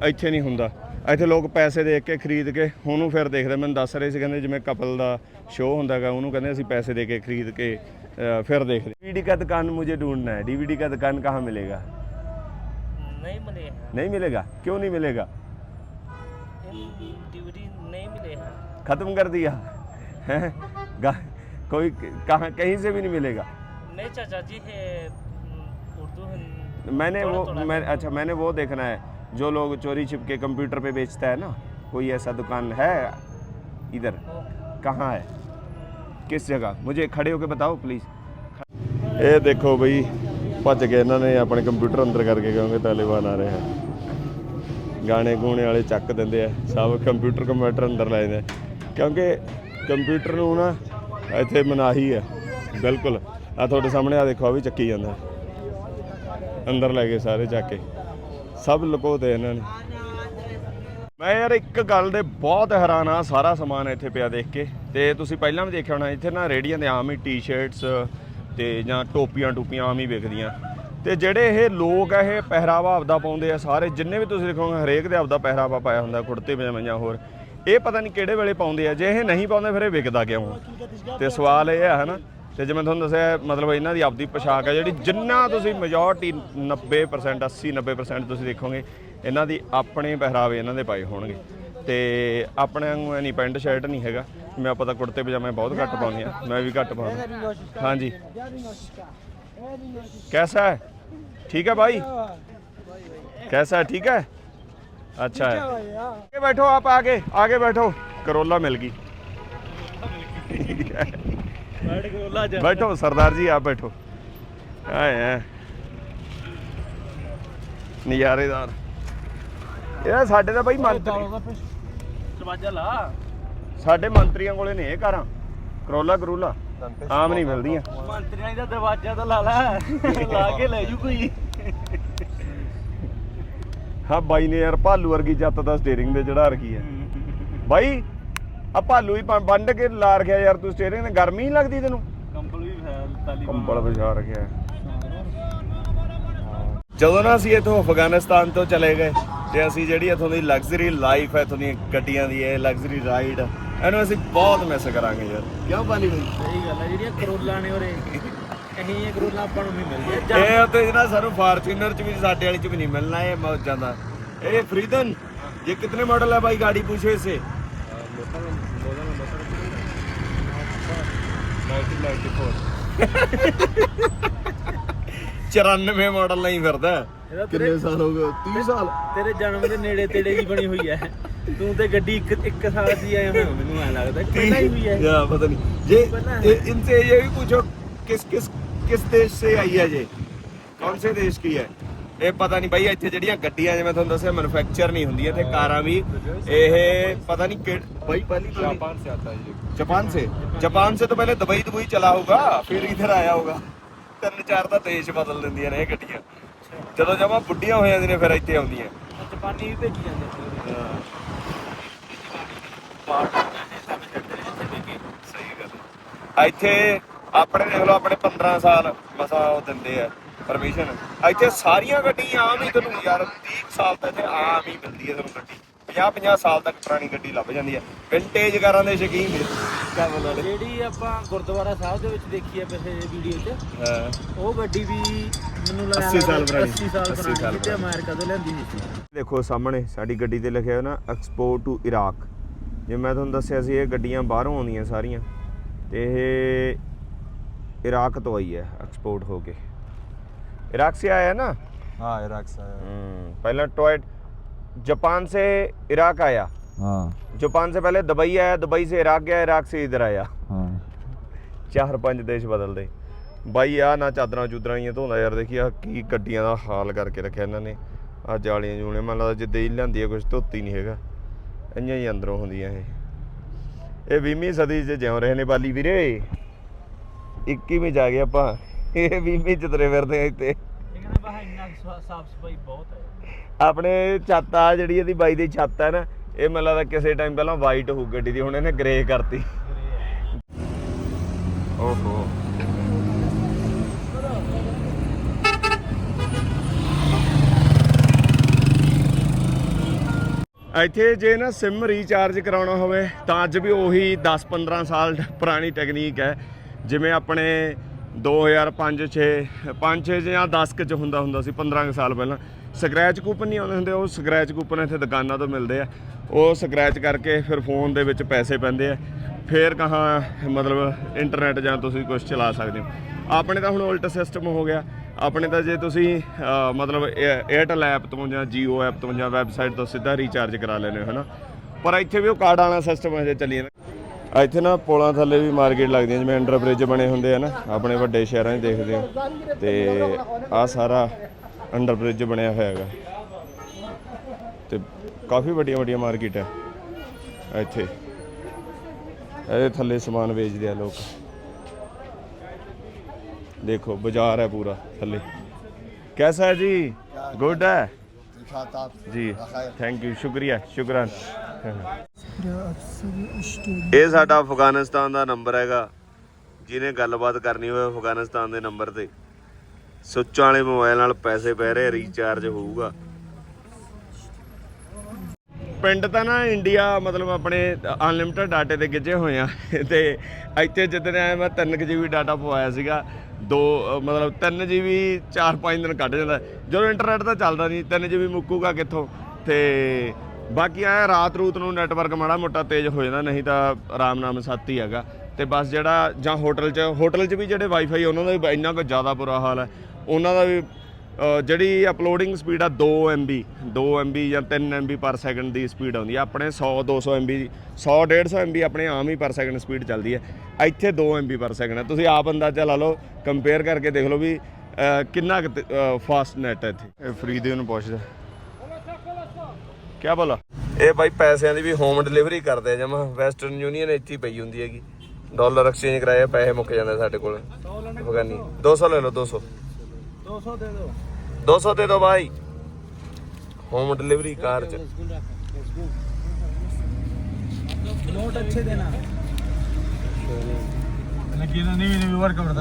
ਇੱਥੇ ਨਹੀਂ ਹੁੰਦਾ। ਇੱਥੇ ਲੋਕ ਪੈਸੇ ਦੇ ਕੇ ਖਰੀਦ ਕੇ ਉਹਨੂੰ ਫਿਰ ਦੇਖਦੇ ਮੈਨੂੰ ਦੱਸ ਰਹੇ ਸੀ ਕਹਿੰਦੇ ਜਿਵੇਂ ਕਪਲ ਦਾ ਸ਼ੋਅ ਹੁੰਦਾਗਾ ਉਹਨੂੰ ਕਹਿੰਦੇ ਅਸੀਂ ਪੈਸੇ ਦੇ ਕੇ ਖਰੀਦ ਕੇ ਅ, ਫਿਰ ਦੇਖਦੇ ਡੀਵੀਡੀ का दुकान मुझे ढूंढना है डीवीडी का दुकान कहाँ मिलेगा नहीं मिले हैं नहीं मिलेगा क्यों नहीं मिलेगा डीवीडी नहीं मिले हैं खत्म कर दिया हैं? गा- कोई कहाँ कहीं से भी नहीं मिलेगा नहीं चाचा जी है उम, उर्दू हिंद- मैंने थोड़ा- वो थोड़ा मैं अच्छा मैंने वो देखना है जो लोग चोरी छिप के कंप्यूटर पे बेचता है ना कोई ऐसा दुकान है इधर कहाँ है किस जगह मुझे खड़े होके बताओ प्लीज़ ਇਹ ਦੇਖੋ ਬਈ ਭੱਜ ਕੇ ਇਹਨਾਂ ਨੇ ਆਪਣੇ ਕੰਪਿਊਟਰ ਅੰਦਰ ਕਰਕੇ ਕਿਉਂਕਿ ਤਾਲਿਬਾਨ ਆ ਰਹੇ ਹੈ ਗਾਣੇ ਗੂਣੇ ਵਾਲੇ ਚੱਕ ਦਿੰਦੇ ਆ ਸਭ ਕੰਪਿਊਟਰ ਕੰਪਿਊਟਰ ਅੰਦਰ ਲੈ ਜਾਂਦੇ ਆ। ਕਿਉਂਕਿ ਕੰਪਿਊਟਰ ਨੂੰ ਨਾ ਇੱਥੇ ਮਨਾਹੀ ਹੈ ਬਿਲਕੁਲ ਆ ਤੁਹਾਡੇ ਸਾਹਮਣੇ ਆ ਦੇਖੋ ਆ ਵੀ ਚੱਕੀ ਜਾਂਦਾ ਅੰਦਰ ਲੈ ਗਏ ਸਾਰੇ ਚੱਕ ਕੇ ਸਭ ਲੁਕੋਤੇ ਇਹਨਾਂ ਨੇ। ਮੈਂ ਯਾਰ ਇੱਕ ਗੱਲ ਦੇ ਬਹੁਤ ਹੈਰਾਨ ਆ ਸਾਰਾ ਸਮਾਨ ਇੱਥੇ ਪਿਆ ਦੇਖ ਕੇ। ਤੇ ਤੁਸੀਂ ਪਹਿਲਾਂ ਵੀ ਦੇਖਿਆ ਹੋਣਾ, ਇੱਥੇ ਨਾ ਰੇੜੀਆਂ ਦੇ ਆਮ ਹੀ ਟੀ-ਸ਼ਰਟਸ ਤੇ ਜਾਂ ਟੋਪੀਆਂ ਟੋਪੀਆਂ ਆਮ ਹੀ ਵਿਕਦੀਆਂ। ਤੇ ਜਿਹੜੇ ਇਹ ਲੋਕ ਆ, ਇਹ ਪਹਿਰਾਵਾ ਆਪਦਾ ਪਾਉਂਦੇ ਆ ਸਾਰੇ, ਜਿੰਨੇ ਵੀ ਤੁਸੀਂ ਦੇਖੋਗੇ, ਹਰੇਕ ਦੇ ਆਪਦਾ ਪਹਿਰਾਵਾ ਪਾਇਆ ਹੁੰਦਾ, ਕੁੜਤੇ ਪਜਾਮੇ ਜਾਂ ਹੋਰ। ਇਹ ਪਤਾ ਨਹੀਂ ਕਿਹੜੇ ਵੇਲੇ ਪਾਉਂਦੇ ਆ, ਜੇ ਇਹ ਨਹੀਂ ਪਾਉਂਦੇ, ਫਿਰ ਇਹ ਵਿਕਦਾ ਕਿਉਂ? ਆ? ਤੇ ਸਵਾਲ ਇਹ ਹੈ ਹਨਾ? ਤੇ ਜਿਵੇਂ ਤੁਹਾਨੂੰ ਦੱਸਿਆ ਮਤਲਬ ਇਹਨਾਂ ਦੀ ਆਪਦੀ ਪੋਸ਼ਾਕ ਹੈ ਜਿਹੜੀ ਜਿੰਨਾ ਤੁਸੀਂ ਮੈਜੋਰਟੀ 90% 80 90% ਤੁਸੀਂ ਦੇਖੋਗੇ ਇਹਨਾਂ ਦੀ ਆਪਣੇ ਪਹਿਰਾਵੇ ਇਹਨਾਂ ਦੇ ਪਾਏ ਹੋਣਗੇ ਤੇ ਆਪਣੇ ਵਾਂਗੂ ਐ ਨਹੀਂ ਪੈਂਟ ਸ਼ਰਟ ਨਹੀਂ ਹੈਗਾ ਮੈਂ ਆਪਾਂ ਤਾਂ ਕੁੜਤੇ ਪਜਾਮੇ ਬਹੁਤ ਘੱਟ ਪਾਉਂਦੇ ਆ ਮੈਂ ਵੀ ਘੱਟ ਪਾਉਂਦਾ ਹਾਂਜੀ कैसा है ठीक है भाई कैसा है ठीक है अच्छा है आगे बैठो आप आगे आगे बैठो करोला मिल गई ਬੈਠੋ ਸਰਦਾਰ ਜੀ ਆ ਬੈਠੋ। ਆਏ ਨਜ਼ਾਰੇਦਾਰ। ਇਹ ਸਾਡੇ ਦਾ ਬਾਈ ਮੰਤਰੀ। ਦਰਵਾਜ਼ਾ ਲਾ। ਸਾਡੇ ਮੰਤਰੀਆਂ ਕੋਲੇ ਨੇ ਇਹ ਕਾਰਾਂ। ਕਰੋਲਾ ਕਰੂਲਾ। ਆਮ ਨਹੀਂ ਮਿਲਦੀਆਂ। ਮੰਤਰੀਆਂ ਦਾ ਦਰਵਾਜ਼ਾ ਤਾਂ ਲਾ ਲਾ। ਲਾ ਕੇ ਲੈ ਜੂ ਕੋਈ। ਹਾਂ ਬਾਈ ਨੇ ਯਾਰ ਭਾਲੂ ਵਰਗੀ ਜੱਤ ਦਾ ਸਟੀਅਰਿੰਗ ਦੇ ਚੜਾ ਰਖੀ ਹੈ। ਬਾਈ ਆ ਭਾਲੂ ਹੀ ਪ- ਬੰਨ ਕੇ ਲਾ ਰਖਿਆ ਯਾਰ ਤੂੰ ਸਟੀਅਰਿੰਗ ਤੇ ਗਰਮੀ ਨਹੀਂ ਲੱਗਦੀ ਤੈਨੂੰ ਕੰਬਲ ਵੀ ਫੈਲ ਤਾਲੀ ਕੰਬਲ ਵਿਛਾ ਰੱਖਿਆ ਜਦੋਂ ਨਾ ਅਸੀਂ ਇੱਥੋਂ ਅਫਗਾਨਿਸਤਾਨ ਤੋਂ ਚਲੇ ਗਏ ਤੇ ਅਸੀਂ ਜਿਹੜੀ ਇੱਥੋਂ ਦੀ ਲਗਜ਼ਰੀ ਲਾਈਫ ਹੈ ਇੱਥੋਂ ਦੀਆਂ ਗੱਡੀਆਂ ਦੀ ਇਹ ਲਗਜ਼ਰੀ ਰਾਈਡ ਇਹਨੂੰ ਅਸੀਂ ਬਹੁਤ ਮਿਸ ਕਰਾਂਗੇ ਯਾਰ ਕਿਉਂ ਬਾਲੀ ਬਾਈ ਸਹੀ ਗੱਲ ਹੈ ਜਿਹੜੀਆਂ ਕਰੋਲਾਂ ਨੇ ਉਰੇ ਇਹ ਕਰੋਲਾਂ ਆਪਾਂ ਨੂੰ ਨਹੀਂ ਮਿਲਦੀਆਂ ਇਹ ਉੱਤੇ ਨਾ ਸਾਨੂੰ ਫਾਰਚੂਨਰ ਚ ਵੀ ਸਾਡੇ ਵਾਲੀ ਚ ਵੀ ਨਹੀਂ ਮਿਲਣਾ ਇਹ ਮੌਜਾਂ ਦਾ ਇਹ ਫਰੀਦਨ ये कितने मॉडल है भाई गाड़ी पूछो इसे ਚੁਰਾਨਵੇਂ ਮਾਡਲ ਨਹੀਂ ਫਿਰਦਾ ਇਹਦਾ ਕਿੰਨੇ ਤੇਰੇ ਸਾਲ ਹੋ ਗਏ 30 ਸਾਲ ਤੇਰੇ ਜਨਮ ਦੇ ਨੇੜੇ ਤੇੜੇ ਦੀ ਬਣੀ ਹੋਈ ਹੈ ਤੂੰ ਤੇ ਗੱਡੀ ਇੱਕ ਇੱਕ ਸਾਲ ਦੀ ਆਇਆ ਹੋਇਆ ਮੈਨੂੰ ਐ ਲੱਗਦਾ ਕਿ ਪਹਿਲਾਂ ਹੀ ਹੋਈ ਹੈ या पता नहीं ये पता है। ये- इनसे ये भी पूछो किस किस किस देश से आई है ये कौन से देश की है ਇਹ ਪਤਾ ਨਹੀਂ ਬਾਈ ਇੱਥੇ ਜਿਹੜੀਆਂ ਗੱਡੀਆਂ ਜਿਵੇਂ ਤੁਹਾਨੂੰ ਦੱਸਿਆ ਮੈਨੂਫੈਕਚਰ ਨਹੀਂ ਹੁੰਦੀਆਂ ਤੇ ਕਾਰਾਂ ਵੀ ਇਹ ਪਤਾ ਨਹੀਂ ਕਿ ਬਾਈ ਪਹਿਲੀ जापान से आता है ये जापान से जापान से तो पहले दुबई दुबई चला होगा फिर इधर आया होगा ਤਿੰਨ ਚਾਰ ਦਾ ਦੇਸ਼ ਬਦਲ ਦਿੰਦੀਆਂ ਨੇ ਇਹ ਗੱਡੀਆਂ ਜਦੋਂ ਜਮਾ ਬੁੱਢੀਆਂ ਹੋ ਜਾਂਦੀਆਂ ਨੇ ਫਿਰ ਇੱਥੇ ਆਉਂਦੀਆਂ ਜਾਪਾਨੀ ਵੀ ਭੇਜੀ ਜਾਂਦੇ ਨੇ ਸਹੀ ਗੱਲ ਹੈ। ਇੱਥੇ ਆਪਣੇ ਦੇਖ ਲਓ ਆਪਣੇ 15 ਸਾਲ ਮਸਾ ਉਹ ਦਿੰਦੇ ਆ ਪਰਮਿਸ਼ਨ। ਇੱਥੇ ਸਾਰੀਆਂ ਗੱਡੀਆਂ ਆਮ ਹੀ ਤੁਹਾਨੂੰ ਯਾਰ 30 ਸਾਲ ਤੱਕ ਆਮ ਹੀ ਮਿਲਦੀ ਹੈ ਤੁਹਾਨੂੰ ਗੱਡੀ। 50 50 ਸਾਲ ਤੱਕ ਪੁਰਾਣੀ ਗੱਡੀ ਲੱਭ ਜਾਂਦੀ ਹੈ। ਵਿੰਟੇਜ ਕਾਰਾਂ ਦੇ ਸ਼ੌਕੀਨ ਨੇ। ਕਿਆ ਬੋਲ ਰਹੇ? ਜਿਹੜੀ ਆਪਾਂ ਗੁਰਦੁਆਰਾ ਸਾਹਿਬ ਦੇ ਵਿੱਚ ਦੇਖੀ ਹੈ ਪਿਛਲੇ ਵੀਡੀਓ 'ਚ ਹਾਂ। ਉਹ ਗੱਡੀ ਵੀ ਮੈਨੂੰ ਲੱਗਦਾ 80 ਸਾਲ ਪੁਰਾਣੀ। 80 ਸਾਲ 80 ਪੁਰਾਣੀ ਜਿੱਤੇ ਅਮਰੀਕਾ ਤੋਂ ਲੈਂਦੀ ਸੀ। ਦੇਖੋ ਸਾਹਮਣੇ ਸਾਡੀ ਗੱਡੀ ਤੇ ਲਿਖਿਆ ਹੋਇਆ ਨਾ ਐਕਸਪੋਰਟ ਟੂ ਇਰਾਕ ਜੇ ਮੈਂ ਤੁਹਾਨੂੰ ਦੱਸਿਆ ਸੀ ਇਹ ਗੱਡੀਆਂ ਬਾਹਰੋਂ ਆਉਂਦੀਆਂ ਸਾਰੀਆਂ। ਤੇ ਇਹ ਇਰਾਕ ਤੋਂ ਆਈ ਹੈ ਐਕਸਪੋਰਟ ਹੋ ਕੇ। इराक से आया है ना हाँ इराक से आया हम्म, पहला टॉय जापान से इराक आया हाँ जापान से पहले दुबई आया दुबई से इराक गया इराक से इधर आया हाँ ਚਾਰ ਪੰਜ ਦੇਸ਼ ਬਦਲਦੇ ਬਾਈ ਆ ਨਾ ਚਾਦਰਾਂ ਚੂਦਰਾਂ ਹੀ ਧੋਂਦਾ ਯਾਰ ਦੇਖੀ ਆ ਕੀ ਗੱਡੀਆਂ ਦਾ ਹਾਲ ਕਰਕੇ ਰੱਖਿਆ ਇਹਨਾਂ ਨੇ ਆ ਜਾਲੀਆਂ ਜੂਲੀਆਂ ਮੈਨੂੰ ਲੱਗਦਾ ਜਿੱਦੇ ਹੀ ਲਿਆਂਦੀ ਆ ਕੁਝ ਧੋਤੀ ਨਹੀਂ ਹੈਗਾ ਇੰਨੀਆਂ ਹੀ ਅੰਦਰੋਂ ਹੁੰਦੀਆਂ ਇਹ ਇਹ 20ਵੀਂ ਸਦੀ 'ਚ ਜਿਉ ਰਹੇ ਨੇ ਬਾਲੀ ਵੀਰੇ 21ਵੀਂ ਜਾ ਗਏ ਆਪਾਂ ਇਹ 20ਵੀਂ 'ਚ ਤੁਰੇ ਫਿਰਦੇ ਆ ਇੱਥੇ ਸਾਫ਼ ਸਫ਼ਾਈ ਬਹੁਤ ਹੈ। ਆਪਣੇ ਛੱਤ ਜਿਹੜੀ ਇਹਦੀ ਬਾਈ ਦੀ ਛੱਤ ਹੈ ਨਾ, ਇਹ ਮੈਨੂੰ ਲੱਗਦਾ ਕਿਸੇ ਟਾਈਮ ਪਹਿਲਾਂ ਵਾਈਟ ਹੋਊ ਗੱਡੀ ਦੀ, ਹੁਣ ਇਹਨੇ ਗ੍ਰੇ ਕਰਤੀ। ਓਹੋ। ਇੱਥੇ ਜੇ ਨਾ ਸਿਮ ਰੀਚਾਰਜ ਕਰਾਉਣਾ ਹੋਵੇ, ਤਾਂ ਅੱਜ ਵੀ ਉਹੀ 10-15 ਸਾਲ ਪੁਰਾਣੀ ਟੈਕਨੀਕ ਹੈ। ਜਿਵੇਂ ਆਪਣੇ 2005 6 5 6 ਜਾਂ 10 ਕੁ ਚ ਹੁੰਦਾ ਹੁੰਦਾ ਸੀ 15 ਕੁ ਸਾਲ ਪਹਿਲਾਂ। ਸਕ੍ਰੈਚ ਕੂਪਨ ਨਹੀਂ ਆਉਂਦੇ ਹੁੰਦੇ, ਉਹ ਸਕ੍ਰੈਚ ਕੂਪਨ ਇੱਥੇ ਦੁਕਾਨਾਂ ਤੋਂ ਮਿਲਦੇ ਆ। ਉਹ ਸਕ੍ਰੈਚ ਕਰਕੇ ਫਿਰ ਫੋਨ ਦੇ ਵਿੱਚ ਪੈਸੇ ਪੈਂਦੇ ਆ। ਫਿਰ ਕਹਾਂ, ਮਤਲਬ ਇੰਟਰਨੈਟ ਜਾਂ ਤੁਸੀਂ ਕੁਝ ਚਲਾ ਸਕਦੇ ਹੋ। ਆਪਣੇ ਤਾਂ ਹੁਣ ਉਲਟ ਸਿਸਟਮ ਹੋ ਗਿਆ। ਆਪਣੇ ਤਾਂ ਜੇ ਤੁਸੀਂ ਮਤਲਬ ਏਅਰਟੈਲ ਐਪ ਤੋਂ ਜਾਂ Jio ਐਪ ਤੋਂ ਜਾਂ ਵੈਬਸਾਈਟ ਤੋਂ ਸਿੱਧਾ ਰੀਚਾਰਜ ਕਰਾ ਲੈਨੇ ਹੋ, ਹਨਾ? ਪਰ ਇੱਥੇ ਵੀ ਉਹ ਕਾਰਡ ਵਾਲਾ ਸਿਸਟਮ ਹਜੇ ਚੱਲੀ ਜਾਂਦਾ। ਇੱਥੇ ਨਾ ਪੋਲਾਂ ਥੱਲੇ ਵੀ ਮਾਰਕੀਟ ਲੱਗਦੀ ਹੈ ਜਿਵੇਂ ਅੰਡਰ ਬ੍ਰਿਜ ਬਣੇ ਹੁੰਦੇ ਆ ਨਾ ਆਪਣੇ ਵੱਡੇ ਸ਼ਹਿਰਾਂ 'ਚ ਦੇਖਦੇ ਹਾਂ ਤੇ ਆ ਸਾਰਾ ਅੰਡਰ ਬ੍ਰਿਜ ਬਣਿਆ ਹੋਇਆ ਹੈਗਾ। ਤੇ ਕਾਫੀ ਵੱਡੀਆਂ ਵੱਡੀਆਂ ਮਾਰਕੀਟ ਹੈ ਇੱਥੇ। ਇਹਦੇ ਥੱਲੇ ਸਮਾਨ ਵੇਚਦੇ ਆ ਲੋਕ। ਦੇਖੋ ਬਾਜ਼ਾਰ ਹੈ ਪੂਰਾ ਥੱਲੇ। ਕੈਸਾ ਹੈ ਜੀ? ਗੁੱਡ ਹੈ ਜੀ ਥੈਂਕ ਯੂ ਸ਼ੁਕਰੀਆ ਸ਼ੁਕਰਾਨ। ਇਹ ਸਾਡਾ ਅਫਗਾਨਿਸਤਾਨ ਦਾ ਨੰਬਰ ਹੈਗਾ। ਜਿਹਨੇ ਗੱਲਬਾਤ ਕਰਨੀ ਹੋਵੇ ਅਫਗਾਨਿਸਤਾਨ ਦੇ ਨੰਬਰ ਤੇ। ਸੁੱਚਾਂ ਵਾਲੇ ਮੋਬਾਈਲ ਨਾਲ ਪੈਸੇ ਪੈ ਰਹੇ ਰੀਚਾਰਜ ਹੋਊਗਾ। ਪਿੰਡ ਤਾਂ ਨਾ ਇੰਡੀਆ ਮਤਲਬ ਆਪਣੇ ਅਨਲਿਮਟਿਡ ਡਾਟੇ ਤੇ ਗਿੱਜੇ ਹੋਏ ਆ। ਤੇ ਇੱਥੇ ਜਿੱਦਣ ਆਇਆ ਮੈਂ 3 ਜੀਬੀ ਡਾਟਾ ਪਵਾਇਆ ਸੀਗਾ। ਦੋ ਅ, ਮਤਲਬ 3 ਜੀਬੀ 4-5 ਦਿਨ ਕੱਢ ਜਾਂਦਾ। ਜਦੋਂ ਇੰਟਰਨੈਟ ਤਾਂ ਚੱਲਦਾ ਨਹੀਂ 3 ਜੀਬੀ ਮੁੱਕੂਗਾ ਕਿੱਥੋਂ? ਤੇ ਬਾਕੀ ਆ ਰਾਤ ਰੂਤ ਨੂੰ ਨੈਟਵਰਕ ਮਾੜਾ ਮੋਟਾ ਤੇਜ਼ ਹੋ ਜਾਂਦਾ ਨਹੀਂ ਤਾਂ ਆਰਾਮ ਨਾਲ ਸੱਤ ਹੀ ਹੈਗਾ। ਤੇ ਬਸ ਜਿਹੜਾ ਜਾਂ ਹੋਟਲ 'ਚ ਹੋਟਲ 'ਚ ਵੀ ਜਿਹੜੇ ਵਾਈਫਾਈ ਉਹਨਾਂ ਦਾ ਵੀ ਇੰਨਾ ਕੁ ਜ਼ਿਆਦਾ ਬੁਰਾ ਹਾਲ ਹੈ ਉਹਨਾਂ ਦਾ ਵੀ ਅ, ਜਿਹੜੀ ਅਪਲੋਡਿੰਗ ਸਪੀਡ ਆ 2 MB 2 MB ਜਾਂ 3 MB ਪਰ ਸੈਕਿੰਡ ਦੀ ਸਪੀਡ ਆਉਂਦੀ ਆ। ਆਪਣੇ 100 200 MB 100 150 MB ਆਪਣੇ ਆਮ ਹੀ ਪਰ ਸੈਕਿੰਡ ਸਪੀਡ ਚੱਲਦੀ ਹੈ ਇੱਥੇ 2 MB ਪਰ ਸੈਕਿੰਡ ਹੈ ਤੁਸੀਂ ਆਪ ਅੰਦਾਜ਼ਾ ਲਾ ਲਓ ਕੰਪੇਅਰ ਕਰਕੇ ਦੇਖ ਲਓ ਵੀ ਅ, ਕਿੰਨਾ ਫਾਸਟ ਨੈਟ ਹੈ ਇੱਥੇ। ਫ੍ਰੀ ਦੇ ਉਹਨੂੰ ਪੁੱਛਦਾ। ਕੀ ਬੋਲਾ ਇਹ ਬਾਈ ਪੈਸਿਆਂ ਦੀ ਵੀ ਹੋਮ ਡਿਲੀਵਰੀ ਕਰਦੇ ਆ ਜਮਾ ਵੈਸਟਰਨ ਯੂਨੀਅਨ ਇੱਥੇ ਹੀ ਪਈ ਹੁੰਦੀ ਹੈਗੀ ਡਾਲਰ ਐਕਸਚੇਂਜ ਕਰਾਇਆ ਪੈਸੇ ਮੁੱਕ ਜਾਂਦੇ ਸਾਡੇ ਕੋਲ ਅਫਗਾਨੀ 200 ਲੈ ਲਓ 200 200 ਦੇ ਦਿਓ 200 ਦੇ ਦਿਓ ਭਾਈ ਹੋਮ ਡਿਲੀਵਰੀ ਕਾਰ ਚ ਨੋਟ ਅੱਛੇ ਦੇਣਾ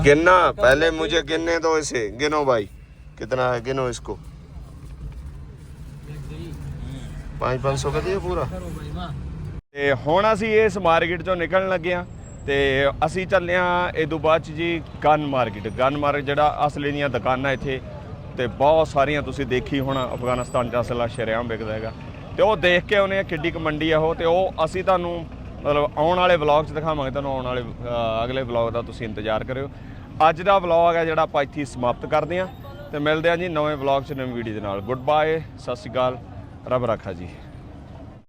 गिनना पहले मुझे गिनने दो इसे गिनो भाई कितना है गिनो इसको ਪੰਜ ਪੰਜ ਕਾ ਦੀ ਪੂਰਾ। ਤੇ ਹੁਣ ਅਸੀਂ ਇਸ ਮਾਰਕੀਟ ਚੋਂ ਨਿਕਲਣ ਲੱਗੇ ਆ ਤੇ ਅਸੀਂ ਚੱਲੇ ਆ ਇਹ ਤੋਂ ਬਾਅਦ ਜੀ ਗਨ ਮਾਰਕੀਟ ਗਨ ਮਾਰਕੀਟ ਜਿਹੜਾ ਅਸਲੀ ਦੀਆਂ ਦੁਕਾਨਾਂ ਇੱਥੇ ਤੇ ਬਹੁਤ ਸਾਰੀਆਂ ਤੁਸੀਂ ਦੇਖੀ ਹੁਣ, ਅਫਗਾਨਿਸਤਾਨ 'ਚ ਅਸਲਾ ਸ਼ਰਿਆਮ ਵਿਕਦਾ ਹੈਗਾ। ਤੇ ਉਹ ਦੇਖ ਕੇ ਉਹਨੇ ਕਿੱਡੀ ਕ ਮੰਡੀ ਆ ਉਹ, ਤੇ ਉਹ ਅਸੀਂ ਤੁਹਾਨੂੰ ਮਤਲਬ ਆਉਣ ਵਾਲੇ ਵਲੌਗ 'ਚ ਦਿਖਾਵਾਂਗੇ, ਤੁਹਾਨੂੰ ਆਉਣ ਵਾਲੇ ਅਗਲੇ ਵਲੌਗ ਦਾ ਤੁਸੀਂ ਇੰਤਜ਼ਾਰ ਕਰਿਓ। ਅੱਜ ਦਾ ਵਲੌਗ ਹੈ ਜਿਹੜਾ ਆਪਾਂ ਇੱਥੇ ਸਮਾਪਤ ਕਰਦੇ ਆ ਤੇ ਮਿਲਦੇ ਆ ਜੀ ਨਵੇਂ ਵਲੌਗ 'ਚ ਨਵੀਂ ਵੀਡੀਓ ਦੇ ਨਾਲ। ਗੁੱਡ ਬਾਏ ਸਤਿ ਸ਼੍ਰੀ ਅਕਾਲ। ਰੱਬ ਰੱਖਾ ਜੀ।